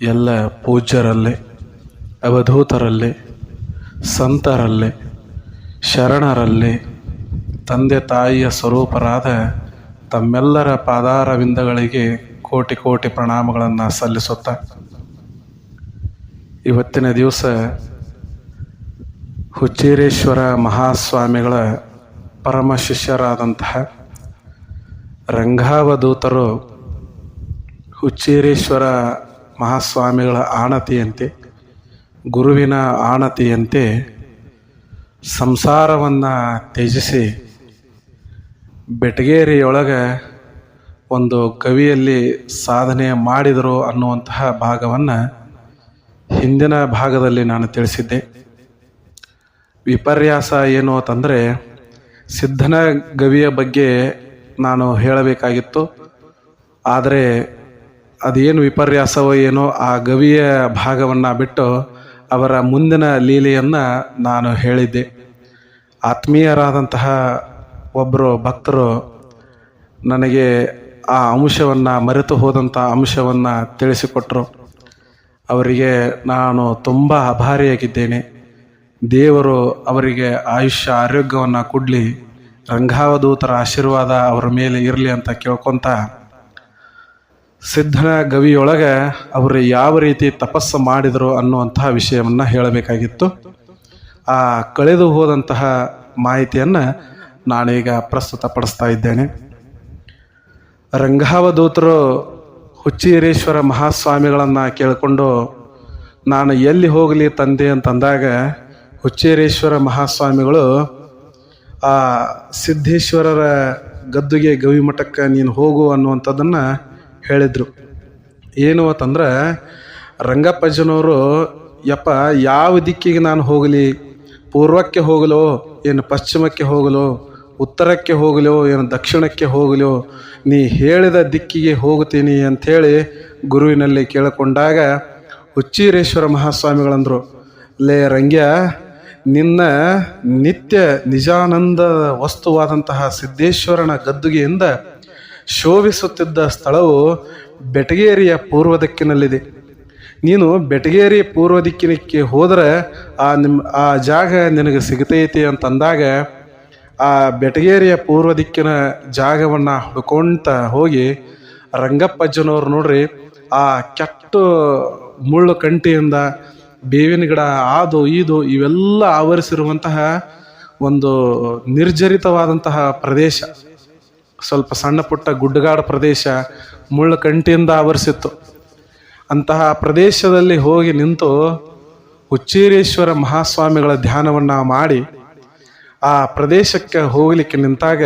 ಎಲ್ಲ ಪೂಜ್ಯರಲ್ಲಿ, ಅವಧೂತರಲ್ಲಿ, ಸಂತರಲ್ಲಿ, ಶರಣರಲ್ಲಿ, ತಂದೆ ತಾಯಿಯ ಸ್ವರೂಪರಾದ ತಮ್ಮೆಲ್ಲರ ಪಾದಾರವಿಂದಗಳಿಗೆ ಕೋಟಿ ಕೋಟಿ ಪ್ರಣಾಮಗಳನ್ನು ಸಲ್ಲಿಸುತ್ತ. ಇವತ್ತಿನ ದಿವಸ ಹುಚ್ಚೇರೇಶ್ವರ ಮಹಾಸ್ವಾಮಿಗಳ ಪರಮ ಶಿಷ್ಯರಾದಂತಹ ರಂಗಾವಧೂತರು ಹುಚ್ಚೇರೇಶ್ವರ ಮಹಾಸ್ವಾಮಿಗಳ ಆಣತಿಯಂತೆ, ಗುರುವಿನ ಆಣತಿಯಂತೆ ಸಂಸಾರವನ್ನು ತ್ಯಜಿಸಿ ಬೆಟಗೇರಿಯೊಳಗೆ ಒಂದು ಕವಿಯಲ್ಲಿ ಸಾಧನೆ ಮಾಡಿದರು ಅನ್ನುವಂತಹ ಭಾಗವನ್ನು ಹಿಂದಿನ ಭಾಗದಲ್ಲಿ ನಾನು ತಿಳಿಸಿದ್ದೆ. ವಿಪರ್ಯಾಸ ಏನು ಅಂತಂದರೆ, ಸಿದ್ಧನ ಗವಿಯ ಬಗ್ಗೆ ನಾನು ಹೇಳಬೇಕಾಗಿತ್ತು. ಆದರೆ ಅದೇನು ವಿಪರ್ಯಾಸವೋ ಏನೋ ಆ ಗವಿಯ ಭಾಗವನ್ನು ಬಿಟ್ಟು ಅವರ ಮುಂದಿನ ಲೀಲೆಯನ್ನು ನಾನು ಹೇಳಿದ್ದೆ. ಆತ್ಮೀಯರಾದಂತಹ ಒಬ್ಬರು ಭಕ್ತರು ನನಗೆ ಆ ಅಂಶವನ್ನು, ಮರೆತು ಹೋದಂಥ ಅಂಶವನ್ನು ತಿಳಿಸಿಕೊಟ್ಟರು ಅವರಿಗೆ ನಾನು ತುಂಬ ಅಭಾರಿಯಾಗಿದ್ದೇನೆ ದೇವರು ಅವರಿಗೆ ಆಯುಷ್ಯ, ಆರೋಗ್ಯವನ್ನು ಕೊಡಲಿ, ರಂಗಾವಧೂತರ ಆಶೀರ್ವಾದ ಅವರ ಮೇಲೆ ಇರಲಿ ಅಂತ ಕೇಳ್ಕೊತ ಸಿದ್ಧನ ಗವಿಯೊಳಗೆ ಅವರು ಯಾವ ರೀತಿ ತಪಸ್ಸು ಮಾಡಿದರು ಅನ್ನುವಂತಹ ವಿಷಯವನ್ನು ಹೇಳಬೇಕಾಗಿತ್ತು. ಆ ಕಳೆದು ಹೋದಂತಹ ಮಾಹಿತಿಯನ್ನು ನಾನೀಗ ಪ್ರಸ್ತುತಪಡಿಸ್ತಾ ಇದ್ದೇನೆ. ರಂಗಾವಧೂತರು ಹುಚ್ಚೀರೇಶ್ವರ ಮಹಾಸ್ವಾಮಿಗಳನ್ನು ಕೇಳಿಕೊಂಡು, ನಾನು ಎಲ್ಲಿ ಹೋಗಲಿ ತಂದೆ ಅಂತಂದಾಗ ಹುಚ್ಚೇರೇಶ್ವರ ಮಹಾಸ್ವಾಮಿಗಳು, ಆ ಸಿದ್ದೇಶ್ವರರ ಗದ್ದುಗೆ ಗವಿಮಠಕ್ಕೆ ನೀನು ಹೋಗು ಅನ್ನುವಂಥದ್ದನ್ನು ಹೇಳಿದರು. ಏನು ಅಂತಂದ್ರೆ, ರಂಗಪ್ಪಜ್ಜನವರು, ಯಪ್ಪ, ಯಾವ ದಿಕ್ಕಿಗೆ ನಾನು ಹೋಗಲಿ? ಪೂರ್ವಕ್ಕೆ ಹೋಗಲೋ? ಏನು ಪಶ್ಚಿಮಕ್ಕೆ ಹೋಗಲೋ? ಉತ್ತರಕ್ಕೆ ಹೋಗಲೋ? ಏನು ದಕ್ಷಿಣಕ್ಕೆ ಹೋಗಲೋ? ನೀ ಹೇಳಿದ ದಿಕ್ಕಿಗೆ ಹೋಗುತ್ತೀನಿ ಅಂಥೇಳಿ ಗುರುವಿನಲ್ಲಿ ಕೇಳಿಕೊಂಡಾಗ ಹುಚ್ಚೀರೇಶ್ವರ ಮಹಾಸ್ವಾಮಿಗಳಂದರು, ಲೇ ರಂಗ್ಯ, ನಿನ್ನ ನಿತ್ಯ ನಿಜಾನಂದ ವಸ್ತುವಾದಂತಹ ಸಿದ್ದೇಶ್ವರನ ಗದ್ದುಗೆಯಿಂದ ಶೋಭಿಸುತ್ತಿದ್ದ ಸ್ಥಳವು ಬೆಟಗೇರಿಯ ಪೂರ್ವ ದಿಕ್ಕಿನಲ್ಲಿದೆ ನೀನು ಬೆಟಗೇರಿ ಪೂರ್ವ ದಿಕ್ಕಿನಕ್ಕೆ ಹೋದರೆ ಆ ನಿಮ್ಮ ಆ ಜಾಗ ನಿನಗೆ ಸಿಗತೈತಿ ಅಂತಂದಾಗ ಆ ಬೆಟಗೇರಿಯ ಪೂರ್ವ ದಿಕ್ಕಿನ ಜಾಗವನ್ನು ಹುಡ್ಕೊಂತ ಹೋಗಿ ರಂಗಪ್ಪಜ್ಜನವ್ರು ನೋಡ್ರಿ, ಆ ಕೆಟ್ಟ ಮುಳ್ಳು ಕಂಟಿಯಿಂದ ಬೇವಿನ ಗಿಡ, ಆದು, ಈದು ಇವೆಲ್ಲ ಆವರಿಸಿರುವಂತಹ ಒಂದು ನಿರ್ಜರಿತವಾದಂತಹ ಪ್ರದೇಶ. ಸ್ವಲ್ಪ ಸಣ್ಣ ಪುಟ್ಟ ಗುಡ್ಡಗಾಡು ಪ್ರದೇಶ ಮುಳ್ಳು ಕಂಟಿಯಿಂದ ಆವರಿಸಿತ್ತು. ಅಂತಹ ಪ್ರದೇಶದಲ್ಲಿ ಹೋಗಿ ನಿಂತು ಹುಚ್ಚೀರೇಶ್ವರ ಮಹಾಸ್ವಾಮಿಗಳ ಧ್ಯಾನವನ್ನು ಮಾಡಿ ಆ ಪ್ರದೇಶಕ್ಕೆ ಹೋಗಲಿಕ್ಕೆ ನಿಂತಾಗ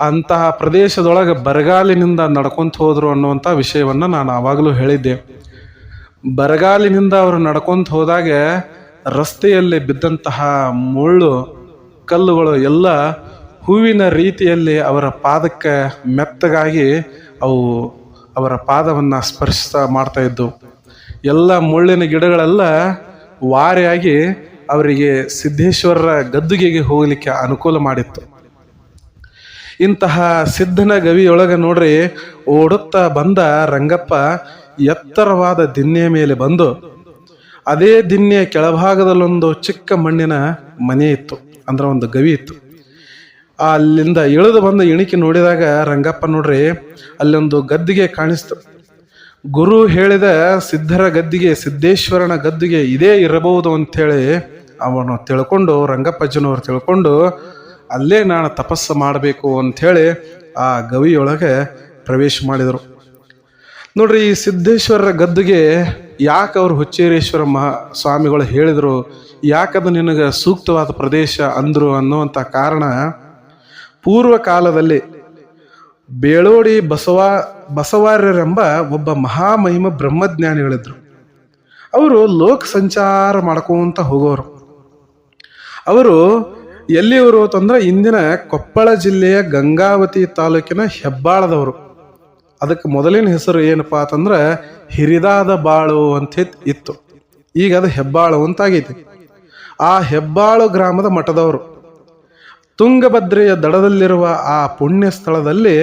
ಅಂತಹ ಪ್ರದೇಶದೊಳಗೆ ಬರಗಾಲಿನಿಂದ ನಡ್ಕೊತ ಹೋದರು ಅನ್ನುವಂಥ ವಿಷಯವನ್ನು ನಾನು ಆವಾಗಲೂ ಹೇಳಿದ್ದೆ. ಬರಗಾಲಿನಿಂದ ಅವರು ನಡ್ಕೊತ ಹೋದಾಗ ರಸ್ತೆಯಲ್ಲಿ ಬಿದ್ದಂತಹ ಮುಳ್ಳು, ಕಲ್ಲುಗಳು ಎಲ್ಲ ಹೂವಿನ ರೀತಿಯಲ್ಲಿ ಅವರ ಪಾದಕ್ಕೆ ಮೆತ್ತಗಾಗಿ ಅವು ಅವರ ಪಾದವನ್ನು ಸ್ಪರ್ಶ ಮಾಡ್ತಾ ಇದ್ದವು ಎಲ್ಲ ಮುಳ್ಳಿನ ಗಿಡಗಳೆಲ್ಲ ವಾರಿಯಾಗಿ ಅವರಿಗೆ ಸಿದ್ದೇಶ್ವರರ ಗದ್ದುಗೆಗೆ ಹೋಗಲಿಕ್ಕೆ ಅನುಕೂಲ ಮಾಡಿತ್ತು. ಇಂತಹ ಸಿದ್ಧನ ಗವಿಯೊಳಗೆ ನೋಡ್ರಿ, ಓಡುತ್ತಾ ಬಂದ ರಂಗಪ್ಪ ಎತ್ತರವಾದ ದಿನ್ನೆಯ ಮೇಲೆ ಬಂದು, ಅದೇ ದಿನ್ನೆಯ ಕೆಳಭಾಗದಲ್ಲೊಂದು ಚಿಕ್ಕ ಮಣ್ಣಿನ ಮನೆ ಇತ್ತು, ಅಂದ್ರೆ ಒಂದು ಗವಿ ಇತ್ತು. ಅಲ್ಲಿಂದ ಇಳಿದು ಬಂದು ಇಣಿಕೆ ನೋಡಿದಾಗ ರಂಗಪ್ಪ ನೋಡ್ರಿ, ಅಲ್ಲೊಂದು ಗದ್ದಿಗೆ ಕಾಣಿಸ್ತು. ಗುರು ಹೇಳಿದ ಸಿದ್ಧರ ಗದ್ದಿಗೆ, ಸಿದ್ದೇಶ್ವರನ ಗದ್ದಿಗೆ ಇದೇ ಇರಬಹುದು ಅಂಥೇಳಿ ಅವನು ತಿಳ್ಕೊಂಡು, ರಂಗಪ್ಪಜ್ಜನವ್ರು ತಿಳ್ಕೊಂಡು, ಅಲ್ಲೇ ನಾನು ತಪಸ್ಸು ಮಾಡಬೇಕು ಅಂಥೇಳಿ ಆ ಗವಿಯೊಳಗೆ ಪ್ರವೇಶ ಮಾಡಿದರು. ನೋಡ್ರಿ, ಈ ಸಿದ್ದೇಶ್ವರರ ಗದ್ದುಗೆ ಯಾಕೆ ಅವರು ಹುಚ್ಚೇರೇಶ್ವರ ಮಹಾ ಸ್ವಾಮಿಗಳು ಹೇಳಿದರು, ಯಾಕದು ನಿನಗೆ ಸೂಕ್ತವಾದ ಪ್ರದೇಶ ಅಂದರು ಅನ್ನುವಂಥ ಕಾರಣ ಪೂರ್ವ ಕಾಲದಲ್ಲಿ ಬೇಳೋಡಿ ಬಸವ ಬಸವಾರ್ಯರೆಂಬ ಒಬ್ಬ ಮಹಾಮಹಿಮ ಬ್ರಹ್ಮಜ್ಞಾನಿಗಳಿದ್ರು. ಅವರು ಲೋಕ ಸಂಚಾರ ಮಾಡ್ಕೊಂತ ಹೋಗೋರು. ಅವರು ಎಲ್ಲಿಯವರು ಅಂತಂದ್ರೆ ಇಂದಿನ ಕೊಪ್ಪಳ ಜಿಲ್ಲೆಯ ಗಂಗಾವತಿ ತಾಲೂಕಿನ ಹೆಬ್ಬಾಳದವರು. ಅದಕ್ಕೆ ಮೊದಲಿನ ಹೆಸರು ಏನಪ್ಪಾ ಅಂತಂದ್ರೆ ಹಿರಿದಾದ ಬಾಳು ಅಂತ ಇತ್ತು. ಈಗ ಅದು ಹೆಬ್ಬಾಳು ಅಂತಾಗೈತಿ. ಆ ಹೆಬ್ಬಾಳು ಗ್ರಾಮದ ಮಠದವರು. ತುಂಗಭದ್ರೆಯ ದಡದಲ್ಲಿರುವ ಆ ಪುಣ್ಯ ಸ್ಥಳದಲ್ಲಿ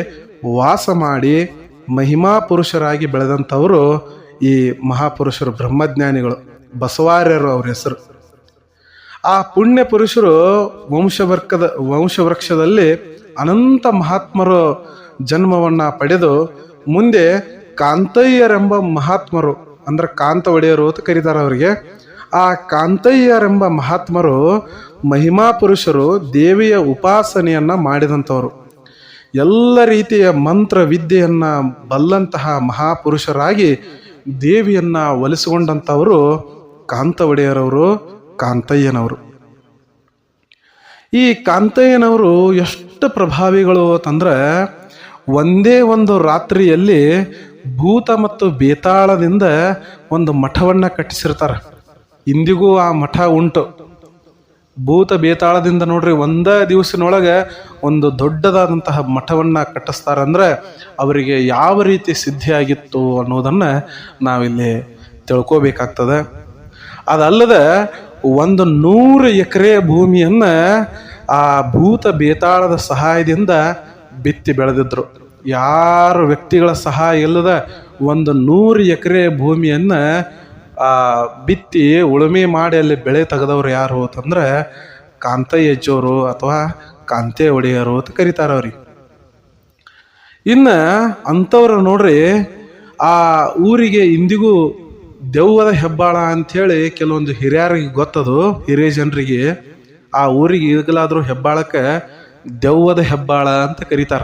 ವಾಸ ಮಾಡಿ ಮಹಿಮಾ ಪುರುಷರಾಗಿ ಬೆಳೆದಂಥವರು ಈ ಮಹಾಪುರುಷರು, ಬ್ರಹ್ಮಜ್ಞಾನಿಗಳು, ಬಸವಾರ್ಯರು ಅವ್ರ ಹೆಸರು. ಆ ಪುಣ್ಯ ಪುರುಷರು ವಂಶವರ್ಗದ ವಂಶವೃಕ್ಷದಲ್ಲಿ ಅನಂತ ಮಹಾತ್ಮರು ಜನ್ಮವನ್ನು ಪಡೆದು ಮುಂದೆ ಕಾಂತಯ್ಯರೆಂಬ ಮಹಾತ್ಮರು, ಅಂದ್ರೆ ಕಾಂತ ಒಡೆಯರು ಅಂತ ಕರೀತಾರೆ ಅವರಿಗೆ. ಆ ಕಾಂತಯ್ಯರೆಂಬ ಮಹಾತ್ಮರು ಮಹಿಮಾ ಪುರುಷರು ದೇವಿಯ ಉಪಾಸನೆಯನ್ನ ಮಾಡಿದಂಥವರು. ಎಲ್ಲ ರೀತಿಯ ಮಂತ್ರ ವಿದ್ಯೆಯನ್ನ ಬಲ್ಲಂತಹ ಮಹಾಪುರುಷರಾಗಿ ದೇವಿಯನ್ನ ಒಲಿಸಿಕೊಂಡಂಥವರು ಕಾಂತ ಒಡೆಯರವರು ಕಾಂತಯ್ಯನವರು. ಈ ಕಾಂತಯ್ಯನವರು ಎಷ್ಟು ಪ್ರಭಾವಿಗಳು ಅಂತಂದ್ರೆ ಒಂದೇ ಒಂದು ರಾತ್ರಿಯಲ್ಲಿ ಭೂತ ಮತ್ತು ಬೇತಾಳದಿಂದ ಒಂದು ಮಠವನ್ನ ಕಟ್ಟಿಸಿರ್ತಾರೆ. ಇಂದಿಗೂ ಆ ಮಠ ಉಂಟು. ಭೂತ ಬೇತಾಳದಿಂದ ನೋಡ್ರಿ ಒಂದೇ ದಿವಸನೊಳಗೆ ಒಂದು ದೊಡ್ಡದಾದಂತಹ ಮಠವನ್ನ ಕಟ್ಟಿಸ್ತಾರಂದ್ರೆ ಅವರಿಗೆ ಯಾವ ರೀತಿ ಸಿದ್ಧಿಯಾಗಿತ್ತು ಅನ್ನೋದನ್ನ ನಾವಿಲ್ಲಿ ತಿಳ್ಕೋಬೇಕಾಗ್ತದೆ. ಅದಲ್ಲದೆ ಒಂದು ನೂರು ಎಕರೆ ಭೂಮಿಯನ್ನ ಆ ಭೂತ ಬೇತಾಳದ ಸಹಾಯದಿಂದ ಬಿತ್ತಿ ಬೆಳೆದಿದ್ರು. ಯಾರು ವ್ಯಕ್ತಿಗಳ ಸಹಾಯ ಇಲ್ಲದ ಒಂದು ನೂರು ಎಕರೆ ಭೂಮಿಯನ್ನ ಬಿತ್ತಿ ಉಳುಮೆ ಮಾಡಿ ಅಲ್ಲಿ ಬೆಳೆ ತೆಗೆದವ್ರು ಯಾರು ಅಂತಂದ್ರೆ ಕಾಂತಯ್ಯಜ್ಜೋರು ಅಥವಾ ಕಾಂತೆ ಒಡೆಯರು ಅಂತ ಕರೀತಾರ ಅವ್ರಿಗೆ. ಇನ್ನ ಅಂಥವ್ರು ನೋಡ್ರಿ, ಆ ಊರಿಗೆ ಇಂದಿಗೂ ದೆವ್ವದ ಹೆಬ್ಬಾಳ ಅಂಥೇಳಿ ಕೆಲವೊಂದು ಹಿರಿಯರಿಗೆ ಗೊತ್ತದು, ಹಿರಿಯ ಜನರಿಗೆ. ಆ ಊರಿಗೆ ಈಗಲಾದ್ರೂ ಹೆಬ್ಬಾಳಕ್ಕೆ ದೆವ್ವದ ಹೆಬ್ಬಾಳ ಅಂತ ಕರೀತಾರ.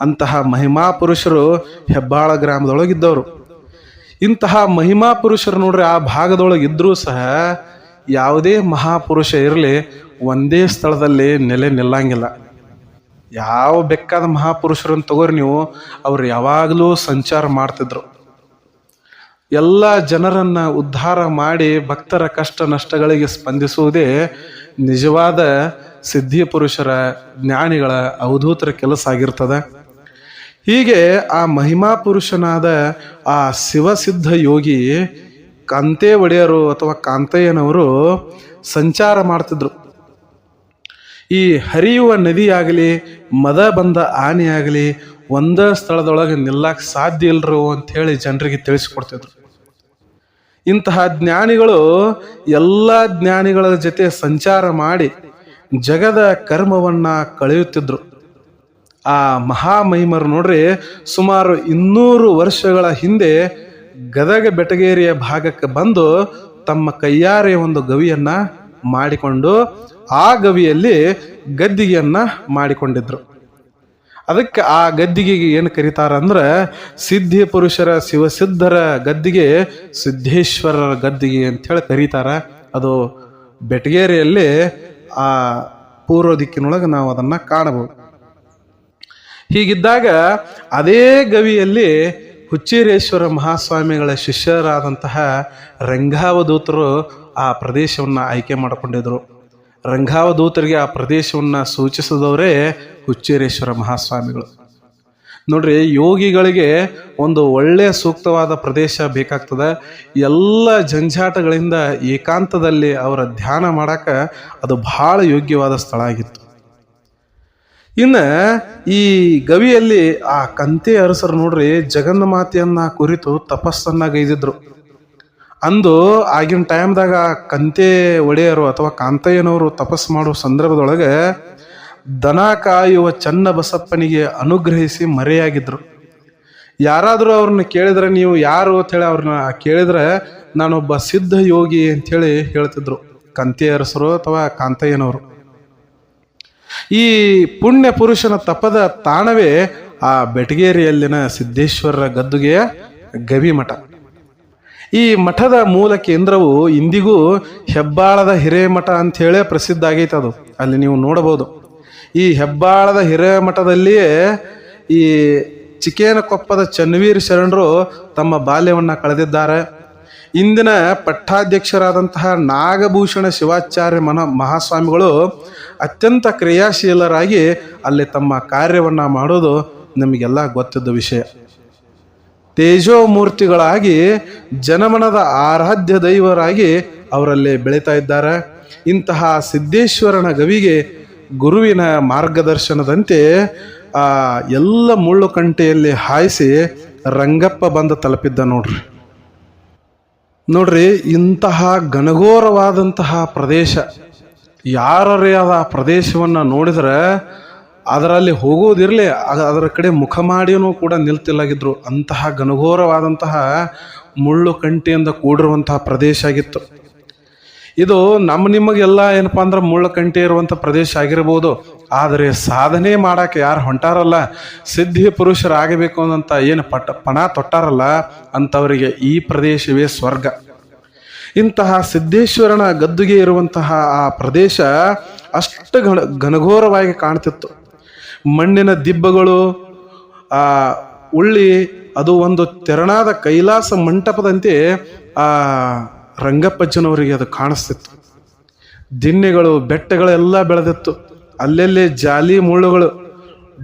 ಅಂತಹ ಮಹಿಮಾ ಪುರುಷರು ಹೆಬ್ಬಾಳ ಗ್ರಾಮದೊಳಗಿದ್ದವರು. ಇಂತಹ ಮಹಿಮಾ ಪುರುಷರು ನೋಡ್ರಿ, ಆ ಭಾಗದೊಳಗೆ ಇದ್ರೂ ಸಹ ಯಾವುದೇ ಮಹಾಪುರುಷ ಇರಲಿ, ಒಂದೇ ಸ್ಥಳದಲ್ಲಿ ನೆಲೆ ನಿಲ್ಲಂಗಿಲ್ಲ. ಯಾವ ಬೆಕ್ಕಾದ ಮಹಾಪುರುಷರನ್ನು ತಗೋರಿ ನೀವು, ಅವ್ರು ಯಾವಾಗಲೂ ಸಂಚಾರ ಮಾಡ್ತಿದ್ರು. ಎಲ್ಲ ಜನರನ್ನ ಉದ್ಧಾರ ಮಾಡಿ ಭಕ್ತರ ಕಷ್ಟ ನಷ್ಟಗಳಿಗೆ ಸ್ಪಂದಿಸುವುದೇ ನಿಜವಾದ ಸಿದ್ಧಿ ಪುರುಷರ, ಜ್ಞಾನಿಗಳ, ಅವಧೂತರ ಕೆಲಸ ಆಗಿರ್ತದೆ. ಹೀಗೆ ಆ ಮಹಿಮಾ ಪುರುಷನಾದ ಆ ಶಿವಸಿದ್ಧ ಯೋಗಿ ಕಾಂತೆ ಒಡೆಯರು ಅಥವಾ ಕಾಂತಯ್ಯನವರು ಸಂಚಾರ ಮಾಡ್ತಿದ್ರು. ಈ ಹರಿಯುವ ನದಿಯಾಗಲಿ, ಮದ ಬಂದ ಆನೆಯಾಗಲಿ, ಒಂದೇ ಸ್ಥಳದೊಳಗೆ ನಿಲ್ಲಕ್ಕೆ ಸಾಧ್ಯ ಇಲ್ಲರು ಅಂಥೇಳಿ ಜನರಿಗೆ ತಿಳಿಸಿಕೊಡ್ತಿದ್ರು. ಇಂತಹ ಜ್ಞಾನಿಗಳು ಎಲ್ಲ ಜ್ಞಾನಿಗಳ ಜೊತೆ ಸಂಚಾರ ಮಾಡಿ ಜಗದ ಕರ್ಮವನ್ನ ಕಳೆಯುತ್ತಿದ್ರು. ಆ ಮಹಾಮಹಿಮರು ನೋಡ್ರಿ, ಸುಮಾರು ಇನ್ನೂರು ವರ್ಷಗಳ ಹಿಂದೆ ಗದಗ ಬೆಟಗೇರಿಯ ಭಾಗಕ್ಕೆ ಬಂದು ತಮ್ಮ ಕೈಯಾರೆ ಒಂದು ಗವಿಯನ್ನ ಮಾಡಿಕೊಂಡು ಆ ಗವಿಯಲ್ಲಿ ಗದ್ದಿಗೆಯನ್ನ ಮಾಡಿಕೊಂಡಿದ್ರು. ಅದಕ್ಕೆ ಆ ಗದ್ದಿಗೆಗೆ ಏನು ಕರೀತಾರಂದ್ರೆ ಸಿದ್ಧಿ ಪುರುಷರ ಶಿವಸಿದ್ಧರ ಗದ್ದಿಗೆ ಸಿದ್ಧೇಶ್ವರರ ಗದ್ದಿಗೆ ಅಂತೇಳಿ ಕರೀತಾರ. ಅದು ಬೆಟಗೇರಿಯಲ್ಲಿ ಆ ಪೂರ್ವ ದಿಕ್ಕಿನೊಳಗೆ ನಾವು ಅದನ್ನ ಕಾಣಬಹುದು. ಹೀಗಿದ್ದಾಗ ಅದೇ ಗವಿಯಲ್ಲಿ ಹುಚ್ಚೀರೇಶ್ವರ ಮಹಾಸ್ವಾಮಿಗಳ ಶಿಷ್ಯರಾದಂತಹ ರಂಗಾವಧೂತರು ಆ ಪ್ರದೇಶವನ್ನು ಆಯ್ಕೆ ಮಾಡಿಕೊಂಡಿದ್ರು. ರಂಗಾವಧೂತರಿಗೆ ಆ ಪ್ರದೇಶವನ್ನು ಸೂಚಿಸಿದವರೇ ಹುಚ್ಚೀರೇಶ್ವರ ಮಹಾಸ್ವಾಮಿಗಳು. ನೋಡ್ರಿ, ಯೋಗಿಗಳಿಗೆ ಒಂದು ಒಳ್ಳೆಯ ಸೂಕ್ತವಾದ ಪ್ರದೇಶ ಬೇಕಾಗ್ತದೆ. ಎಲ್ಲ ಜಂಜಾಟಗಳಿಂದ ಏಕಾಂತದಲ್ಲಿ ಅವರ ಧ್ಯಾನ ಮಾಡಕ್ಕೆ ಅದು ಬಹಳ ಯೋಗ್ಯವಾದ ಸ್ಥಳ ಆಗಿತ್ತು. ಇನ್ನು ಈ ಗವಿಯಲ್ಲಿ ಆ ಕಂತೆ ಅರಸರು ನೋಡ್ರಿ ಜಗನ್ಮಾತೆಯನ್ನ ಕುರಿತು ತಪಸ್ಸನ್ನ ಗೈದಿದ್ರು ಅಂದು ಆಗಿನ ಟೈಮ್ದಾಗ ಕಂತೆ ಒಡೆಯರು ಅಥವಾ ಕಾಂತಯ್ಯನವರು ತಪಸ್ ಮಾಡುವ ಸಂದರ್ಭದೊಳಗೆ ದನ ಕಾಯುವ ಚನ್ನ ಬಸಪ್ಪನಿಗೆ ಅನುಗ್ರಹಿಸಿ ಮರೆಯಾಗಿದ್ರು. ಯಾರಾದರೂ ಅವ್ರನ್ನ ಕೇಳಿದ್ರೆ ನೀವು ಯಾರು ಅಂತೇಳಿ ಅವ್ರನ್ನ ಕೇಳಿದ್ರೆ ನಾನೊಬ್ಬ ಸಿದ್ಧ ಯೋಗಿ ಅಂಥೇಳಿ ಹೇಳ್ತಿದ್ರು. ಕಂತೆ ಅರಸರು ಅಥವಾ ಕಾಂತಯ್ಯನವರು. ಈ ಪುಣ್ಯ ಪುರುಷನ ತಪದ ತಾಣವೇ ಆ ಬೆಟಗೇರಿಯಲ್ಲಿನ ಸಿದ್ದೇಶ್ವರರ ಗದ್ದುಗೆಯ ಗವಿ ಮಠ. ಈ ಮಠದ ಮೂಲ ಕೇಂದ್ರವು ಇಂದಿಗೂ ಹೆಬ್ಬಾಳದ ಹಿರೇಮಠ ಅಂತ ಹೇಳೇ ಪ್ರಸಿದ್ಧ ಆಗೈತೆ ಅದು. ಅಲ್ಲಿ ನೀವು ನೋಡಬಹುದು. ಈ ಹೆಬ್ಬಾಳದ ಹಿರೇಮಠದಲ್ಲಿಯೇ ಈ ಚಿಕೇನಕೊಪ್ಪದ ಚನ್ನವೀರ್ ಶರಣರು ತಮ್ಮ ಬಾಲ್ಯವನ್ನು ಕಳೆದಿದ್ದಾರೆ. ಇಂದಿನ ಪಟ್ಟಾಧ್ಯಕ್ಷರಾದಂತಹ ನಾಗಭೂಷಣ ಶಿವಾಚಾರ್ಯ ಮನ ಮಹಾಸ್ವಾಮಿಗಳು ಅತ್ಯಂತ ಕ್ರಿಯಾಶೀಲರಾಗಿ ಅಲ್ಲಿ ತಮ್ಮ ಕಾರ್ಯವನ್ನು ಮಾಡೋದು ನಮಗೆಲ್ಲ ಗೊತ್ತಿದ್ದ ವಿಷಯ. ತೇಜೋಮೂರ್ತಿಗಳಾಗಿ, ಜನಮನದ ಆರಾಧ್ಯ ದೈವರಾಗಿ ಅವರಲ್ಲಿ ಬೆಳೀತಾ ಇದ್ದಾರೆ. ಇಂತಹ ಸಿದ್ದೇಶ್ವರನ ಗವಿಗೆ ಗುರುವಿನ ಮಾರ್ಗದರ್ಶನದಂತೆ, ಆ, ಎಲ್ಲ ಮುಳ್ಳು ಕಂಟೆಯಲ್ಲಿ ಹಾಯಿಸಿ ರಂಗಪ್ಪ ಬಂದು ತಲುಪಿದ್ದ ನೋಡ್ರಿ. ನೋಡ್ರಿ, ಇಂತಹ ಘನಘೋರವಾದಂತಹ ಪ್ರದೇಶ ಯಾರೇ ಆದ ಆ ಪ್ರದೇಶವನ್ನು ನೋಡಿದ್ರೆ ಅದರಲ್ಲಿ ಹೋಗೋದಿರಲಿ ಅದರ ಕಡೆ ಮುಖ ಮಾಡಿಯೂ ಕೂಡ ನಿಲ್ತಿಲ್ಲಾಗಿದ್ರು. ಅಂತಹ ಘನಘೋರವಾದಂತಹ ಮುಳ್ಳು ಕಂಟಿಯಿಂದ ಕೂಡಿರುವಂತಹ ಪ್ರದೇಶ ಆಗಿತ್ತು. ಇದು ನಮ್ಮ ನಿಮಗೆಲ್ಲ ಏನಪ್ಪ ಅಂದ್ರೆ ಮುಳ್ಳು ಕಂಟಿ ಇರುವಂಥ ಪ್ರದೇಶ ಆಗಿರ್ಬೋದು. ಆದರೆ ಸಾಧನೆ ಮಾಡೋಕ್ಕೆ ಯಾರು ಹೊಂಟಾರಲ್ಲ, ಸಿದ್ಧಿ ಪುರುಷರಾಗಬೇಕು ಅಂತ ಏನು ಪಟ, ಪಣ ತೊಟ್ಟಾರಲ್ಲ, ಅಂಥವರಿಗೆ ಈ ಪ್ರದೇಶವೇ ಸ್ವರ್ಗ. ಇಂತಹ ಸಿದ್ದೇಶ್ವರನ ಗದ್ದುಗೆ ಇರುವಂತಹ ಆ ಪ್ರದೇಶ ಅಷ್ಟು ಘನ, ಘನಘೋರವಾಗಿ ಕಾಣ್ತಿತ್ತು. ಮಣ್ಣಿನ ದಿಬ್ಬಗಳು, ಆ ಉಳ್ಳಿ, ಅದು ಒಂದು ತೆರನಾದ ಕೈಲಾಸ ಮಂಟಪದಂತೆ ಆ ರಂಗಪ್ಪಜ್ಜನವರಿಗೆ ಅದು ಕಾಣಿಸ್ತಿತ್ತು. ದಿನ್ನೆಗಳು ಬೆಟ್ಟಗಳೆಲ್ಲ ಬೆಳೆದಿತ್ತು. ಅಲ್ಲೆಲ್ಲಿ ಜಾಲಿ ಮುಳ್ಳುಗಳು,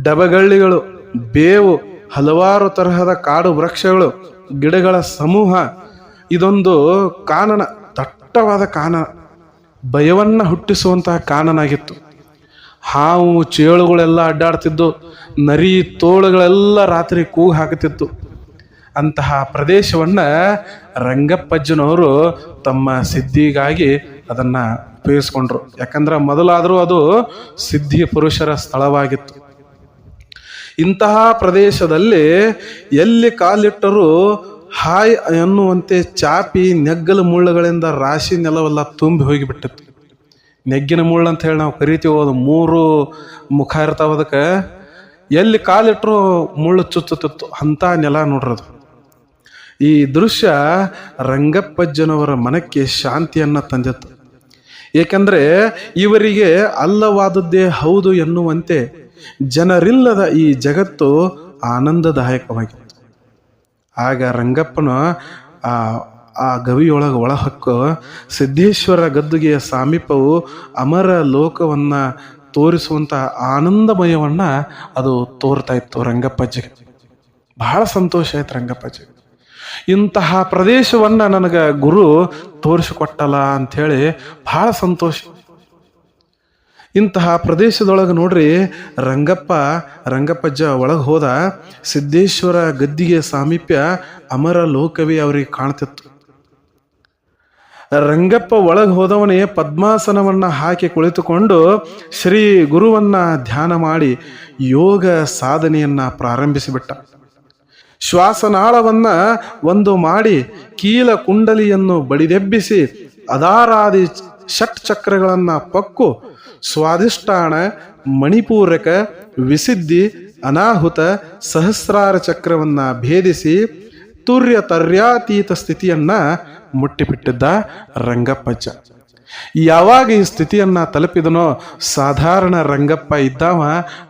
ಡಬಗಳ್ಳಿಗಳು, ಬೇವು, ಹಲವಾರು ತರಹದ ಕಾಡು ವೃಕ್ಷಗಳು, ಗಿಡಗಳ ಸಮೂಹ, ಇದೊಂದು ಕಾನನ, ದಟ್ಟವಾದ ಕಾನನ, ಭಯವನ್ನು ಹುಟ್ಟಿಸುವಂತಹ ಕಾನನಾಗಿತ್ತು. ಹಾವು, ಚೇಳುಗಳೆಲ್ಲ ಅಡ್ಡಾಡ್ತಿದ್ದು, ನರಿ, ತೋಳುಗಳೆಲ್ಲ ರಾತ್ರಿ ಕೂಗು ಹಾಕುತ್ತಿತ್ತು. ಅಂತಹ ಪ್ರದೇಶವನ್ನ ರಂಗಪ್ಪಜ್ಜನವರು ತಮ್ಮ ಸಿದ್ಧಿಗಾಗಿ ಅದನ್ನ ಉಪಯೋಗಿಸ್ಕೊಂಡ್ರು ಯಾಕಂದ್ರೆ ಮೊದಲಾದರೂ ಅದು ಸಿದ್ಧಿ ಪುರುಷರ ಸ್ಥಳವಾಗಿತ್ತು. ಇಂತಹ ಪ್ರದೇಶದಲ್ಲಿ ಎಲ್ಲಿ ಕಾಲಿಟ್ಟರೂ ಹಾಯ್ ಎನ್ನುವಂತೆ ಚಾಪಿ ನೆಗ್ಗಲ ಮುಳ್ಳುಗಳಿಂದ ರಾಶಿ ನೆಲವೆಲ್ಲ ತುಂಬಿ ಹೋಗಿಬಿಟ್ಟಿತ್ತು. ನೆಗ್ಗಿನ ಮುಳ್ಳು ಅಂತ ಹೇಳಿ ನಾವು ಕರಿತೀವಿ ಅದು ಮೂರು ಮುಖ ಇರ್ತಾವ ಅದಕ್ಕೆ. ಎಲ್ಲಿ ಕಾಲಿಟ್ಟರು ಮುಳ್ಳು ಚುಚ್ಚುತ್ತಿತ್ತು. ಅಂಥ ನೆಲ ನೋಡ್ರದು ಈ ದೃಶ್ಯ ರಂಗಪ್ಪಜ್ಜನವರ ಮನಕ್ಕೆ ಶಾಂತಿಯನ್ನು ತಂದಿತ್ತು. ಏಕೆಂದರೆ ಇವರಿಗೆ ಅಲ್ಲವಾದದ್ದೇ ಹೌದು ಎನ್ನುವಂತೆ ಜನರಿಲ್ಲದ ಈ ಜಗತ್ತು ಆನಂದದಾಯಕವಾಗಿತ್ತು. ಆಗ ರಂಗಪ್ಪನ ಆ ಆ ಗವಿಯೊಳಗೆ ಒಳಹಕ್ಕು ಸಿದ್ದೇಶ್ವರ ಗದ್ದುಗೆಯ ಸಾಮೀಪವು ಅಮರ ಲೋಕವನ್ನು ತೋರಿಸುವಂಥ ಆನಂದಮಯವನ್ನು ಅದು ತೋರ್ತಾ ಇತ್ತು ರಂಗಪ್ಪಜ್ಜಿಗೆ ಬಹಳ ಸಂತೋಷ ಆಯ್ತು ರಂಗಪ್ಪಜ್ಜಿಗೆ ಇಂತಹ ಪ್ರದೇಶವನ್ನ ನನಗೆ ಗುರು ತೋರಿಸಿಕೊಟ್ಟಲ್ಲ ಅಂಥೇಳಿ ಬಹಳ ಸಂತೋಷ. ಇಂತಹ ಪ್ರದೇಶದೊಳಗೆ ನೋಡ್ರಿ ರಂಗಪ್ಪ, ರಂಗಪ್ಪಜ್ಜ ಒಳಗೆ ಹೋದ ಸಿದ್ದೇಶ್ವರ ಗದ್ದಿಗೆ ಸಾಮೀಪ್ಯ ಅಮರ ಲೋಕವೇ ಅವರಿಗೆ ಕಾಣ್ತಿತ್ತು. ರಂಗಪ್ಪ ಒಳಗೆ ಹೋದವನೇ ಪದ್ಮಾಸನವನ್ನ ಹಾಕಿ ಕುಳಿತುಕೊಂಡು ಶ್ರೀ ಗುರುವನ್ನ ಧ್ಯಾನ ಮಾಡಿ ಯೋಗ ಸಾಧನೆಯನ್ನ ಪ್ರಾರಂಭಿಸಿಬಿಟ್ಟ. ಶ್ವಾಸನಾಳವನ್ನ ಒಂದು ಮಾಡಿ ಕೀಲ ಕುಂಡಲಿಯನ್ನು ಬಡಿದೆಬ್ಬಿಸಿ ಅದಾರಾದಿ ಷಟ್ ಚಕ್ರಗಳನ್ನು ಪಕ್ಕು ಸ್ವಾದಿಷ್ಟಾಣ ಮಣಿಪೂರಕ ವಿಸಿದ್ಧಿ ಅನಾಹುತ ಸಹಸ್ರಾರ ಚಕ್ರವನ್ನ ಭೇದಿಸಿ ತುರ್ಯ ತರ್ಯಾತೀತ ಸ್ಥಿತಿಯನ್ನ ಮುಟ್ಟಿಬಿಟ್ಟಿದ್ದ ರಂಗಪ್ಪಜ್ಜ. ಯಾವಾಗ ಈ ಸ್ಥಿತಿಯನ್ನ ತಲುಪಿದನೋ ಸಾಧಾರಣ ರಂಗಪ್ಪ ಇದ್ದಾವ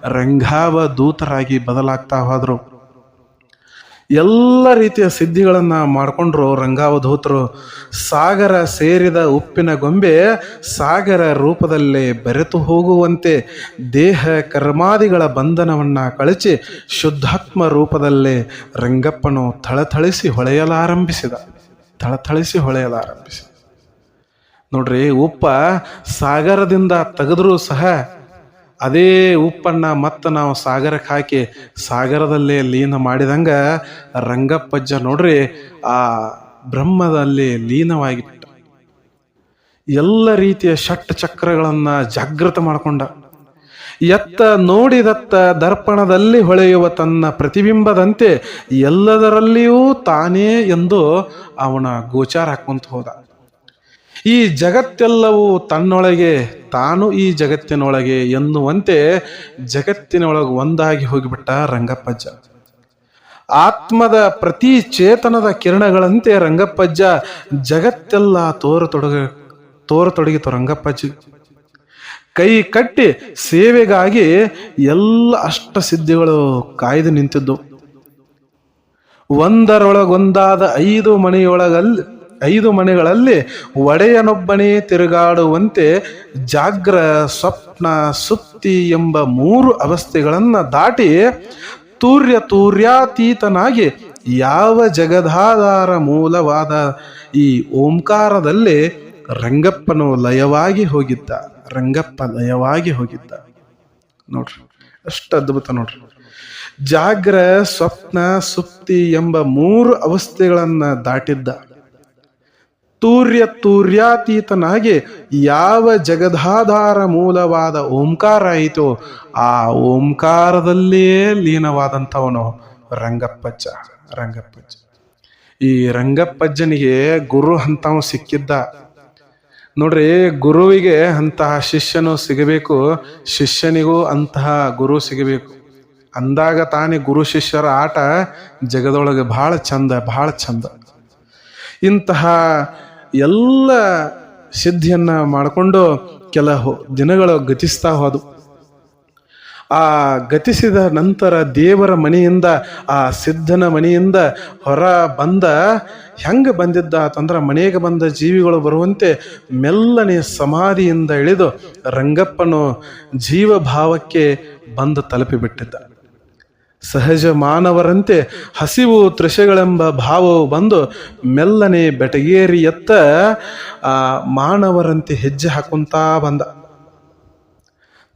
ರಂಗಾವ ದೂತರಾಗಿ ಬದಲಾಗ್ತಾ ಹೋದ್ರು. ಎಲ್ಲ ರೀತಿಯ ಸಿದ್ಧಿಗಳನ್ನು ಮಾಡಿಕೊಂಡ್ರು ರಂಗಾವಧೂತರು. ಸಾಗರ ಸೇರಿದ ಉಪ್ಪಿನ ಗೊಂಬೆ ಸಾಗರ ರೂಪದಲ್ಲೇ ಬೆರೆತು ಹೋಗುವಂತೆ ದೇಹ ಕರ್ಮಾದಿಗಳ ಬಂಧನವನ್ನು ಕಳಚಿ ಶುದ್ಧಾತ್ಮ ರೂಪದಲ್ಲೇ ರಂಗಪ್ಪನು ಥಳಥಳಿಸಿ ಹೊಳೆಯಲಾರಂಭಿಸಿದ. ಥಳಥಳಿಸಿ ಹೊಳೆಯಲಾರಂಭಿಸಿದ. ನೋಡ್ರಿ, ಉಪ್ಪ ಸಾಗರದಿಂದ ತೆಗೆದ್ರೂ ಸಹ ಅದೇ ಉಪ್ಪನ್ನ ಮತ್ತೆ ನಾವು ಸಾಗರಕ್ಕೆ ಹಾಕಿ ಸಾಗರದಲ್ಲೇ ಲೀನ ಮಾಡಿದಂಗ ರಂಗಪ್ಪಜ್ಜ ನೋಡ್ರಿ ಆ ಬ್ರಹ್ಮದಲ್ಲಿ ಲೀನವಾಗಿಬಿಟ್ಟ ಎಲ್ಲ ರೀತಿಯ ಷಟ್ ಚಕ್ರಗಳನ್ನ ಜಾಗೃತ ಮಾಡಿಕೊಂಡ. ಎತ್ತ ನೋಡಿದತ್ತ ದರ್ಪಣದಲ್ಲಿ ಹೊಳೆಯುವ ತನ್ನ ಪ್ರತಿಬಿಂಬದಂತೆ ಎಲ್ಲದರಲ್ಲಿಯೂ ತಾನೇ ಎಂದು ಅವನ ಗೋಚಾರ ಹಾಕೊಂತ ಹೋದ. ಈ ಜಗತ್ತೆಲ್ಲವೂ ತನ್ನೊಳಗೆ, ತಾನು ಈ ಜಗತ್ತಿನೊಳಗೆ ಎನ್ನುವಂತೆ ಜಗತ್ತಿನೊಳಗೆ ಒಂದಾಗಿ ಹೋಗಿಬಿಟ್ಟ ರಂಗಪ್ಪಜ್ಜ. ಆತ್ಮದ ಪ್ರತಿ ಚೇತನದ ಕಿರಣಗಳಂತೆ ರಂಗಪ್ಪಜ್ಜ ಜಗತ್ತೆಲ್ಲ ತೋರತೊಡಗ, ತೋರತೊಡಗಿತು ರಂಗಪ್ಪಜ್ಜಿ. ಕೈ ಕಟ್ಟಿ ಸೇವೆಗಾಗಿ ಎಲ್ಲ ಅಷ್ಟ ಸಿದ್ಧಿಗಳು ಕಾಯ್ದು ನಿಂತಿದ್ದು. ಒಂದರೊಳಗೊಂದಾದ ಐದು ಮನೆಯೊಳಗಲ್ಲಿ ಐದು ಮನೆಗಳಲ್ಲಿ ಒಡೆಯನೊಬ್ಬನೇ ತಿರುಗಾಡುವಂತೆ ಜಾಗ್ರ ಸ್ವಪ್ನ ಸುಪ್ತಿ ಎಂಬ ಮೂರು ಅವಸ್ಥೆಗಳನ್ನು ದಾಟಿ ತೂರ್ಯ ತೂರ್ಯಾತೀತನಾಗಿ ಯಾವ ಜಗದಾಧಾರ ಮೂಲವಾದ ಈ ಓಂಕಾರದಲ್ಲಿ ರಂಗಪ್ಪನು ಲಯವಾಗಿ ಹೋಗಿದ್ದ, ರಂಗಪ್ಪ ಲಯವಾಗಿ ಹೋಗಿದ್ದ. ನೋಡ್ರಿ, ಅಷ್ಟು ಅದ್ಭುತ ನೋಡ್ರಿ. ಜಾಗ್ರ ಸ್ವಪ್ನ ಸುಪ್ತಿ ಎಂಬ ಮೂರು ಅವಸ್ಥೆಗಳನ್ನು ದಾಟಿದ್ದ. ತೂರ್ಯ ತೂರ್ಯಾತೀತನಾಗಿ ಯಾವ ಜಗದಾಧಾರ ಮೂಲವಾದ ಓಂಕಾರ ಆಯಿತೋ ಆ ಓಂಕಾರದಲ್ಲೇ ಲೀನವಾದಂಥವನು ರಂಗಪ್ಪಜ್ಜ ರಂಗಪ್ಪಜ್ಜ. ಈ ರಂಗಪ್ಪಜ್ಜನಿಗೆ ಗುರು ಅಂತವ ಸಿಕ್ಕಿದ್ದ. ನೋಡ್ರಿ, ಗುರುವಿಗೆ ಅಂತಹ ಶಿಷ್ಯನು ಸಿಗಬೇಕು, ಶಿಷ್ಯನಿಗೂ ಅಂತಹ ಗುರು ಸಿಗಬೇಕು. ಅಂದಾಗ ತಾನೇ ಗುರು ಶಿಷ್ಯರ ಆಟ ಜಗದೊಳಗೆ ಬಹಳ ಚಂದ ಬಹಳ ಚಂದ. ಇಂತಹ ಎಲ್ಲ ಸಿದ್ಧಿಯನ್ನು ಮಾಡಿಕೊಂಡು ಕೆಲ ದಿನಗಳು ಗತಿಸ್ತಾ ಹೋದು. ಆ ಗತಿಸಿದ ನಂತರ ದೇವರ ಮನೆಯಿಂದ, ಆ ಸಿದ್ಧನ ಮನೆಯಿಂದ ಹೊರ ಬಂದ ಹೆಂಗೆ ಬಂದಿದ್ದ ಅಂತಂದ್ರೆ ಮನೆಗೆ ಬಂದ ಜೀವಿಗಳು ಬರುವಂತೆ ಮೆಲ್ಲನೆ ಸಮಾಧಿಯಿಂದ ಇಳಿದು ರಂಗಪ್ಪನು ಜೀವಭಾವಕ್ಕೆ ಬಂದು ತಲುಪಿಬಿಟ್ಟಿದ್ದ. ಸಹಜ ಮಾನವರಂತೆ ಹಸಿವು ತೃಷೆಗಳೆಂಬ ಭಾವವು ಬಂದು ಮೆಲ್ಲನೆ ಬೆಟಗೇರಿಯತ್ತ ಆ ಮಾನವರಂತೆ ಹೆಜ್ಜೆ ಹಾಕುತ್ತಾ ಬಂದ.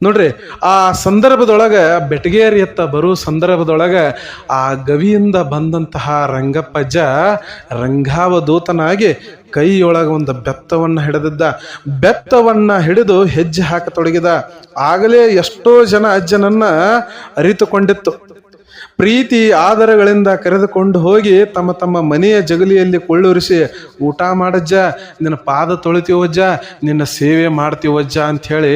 ನೋಡ್ರಿ, ಆ ಸಂದರ್ಭದೊಳಗ ಬೆಟಗೇರಿಯತ್ತ ಬರೋ ಸಂದರ್ಭದೊಳಗ ಆ ಗವಿಯಿಂದ ಬಂದಂತಹ ರಂಗಪ್ಪಜ್ಜ ರಂಗಾವಧೂತನಾಗಿ ಕೈಯೊಳಗೆ ಒಂದು ಬೆತ್ತವನ್ನ ಹಿಡಿದಿದ್ದ. ಬೆತ್ತವನ್ನ ಹಿಡಿದು ಹೆಜ್ಜೆ ಹಾಕತೊಡಗಿದ. ಆಗಲೇ ಎಷ್ಟೋ ಜನ ಅಜ್ಜನನ್ನ ಅರಿತುಕೊಂಡಿತ್ತು. ಪ್ರೀತಿ ಆದರಗಳಿಂದ ಕರೆದುಕೊಂಡು ಹೋಗಿ ತಮ್ಮ ತಮ್ಮ ಮನೆಯ ಜಗಲಿಯಲ್ಲಿ ಕೊಳ್ಳುರಿಸಿ, ಊಟ ಮಾಡಜ್ಜ, ನಿನ್ನ ಪಾದ ತೊಳಿತೀವಜ್ಜ, ನಿನ್ನ ಸೇವೆ ಮಾಡ್ತೀವಜ್ಜ ಅಂಥೇಳಿ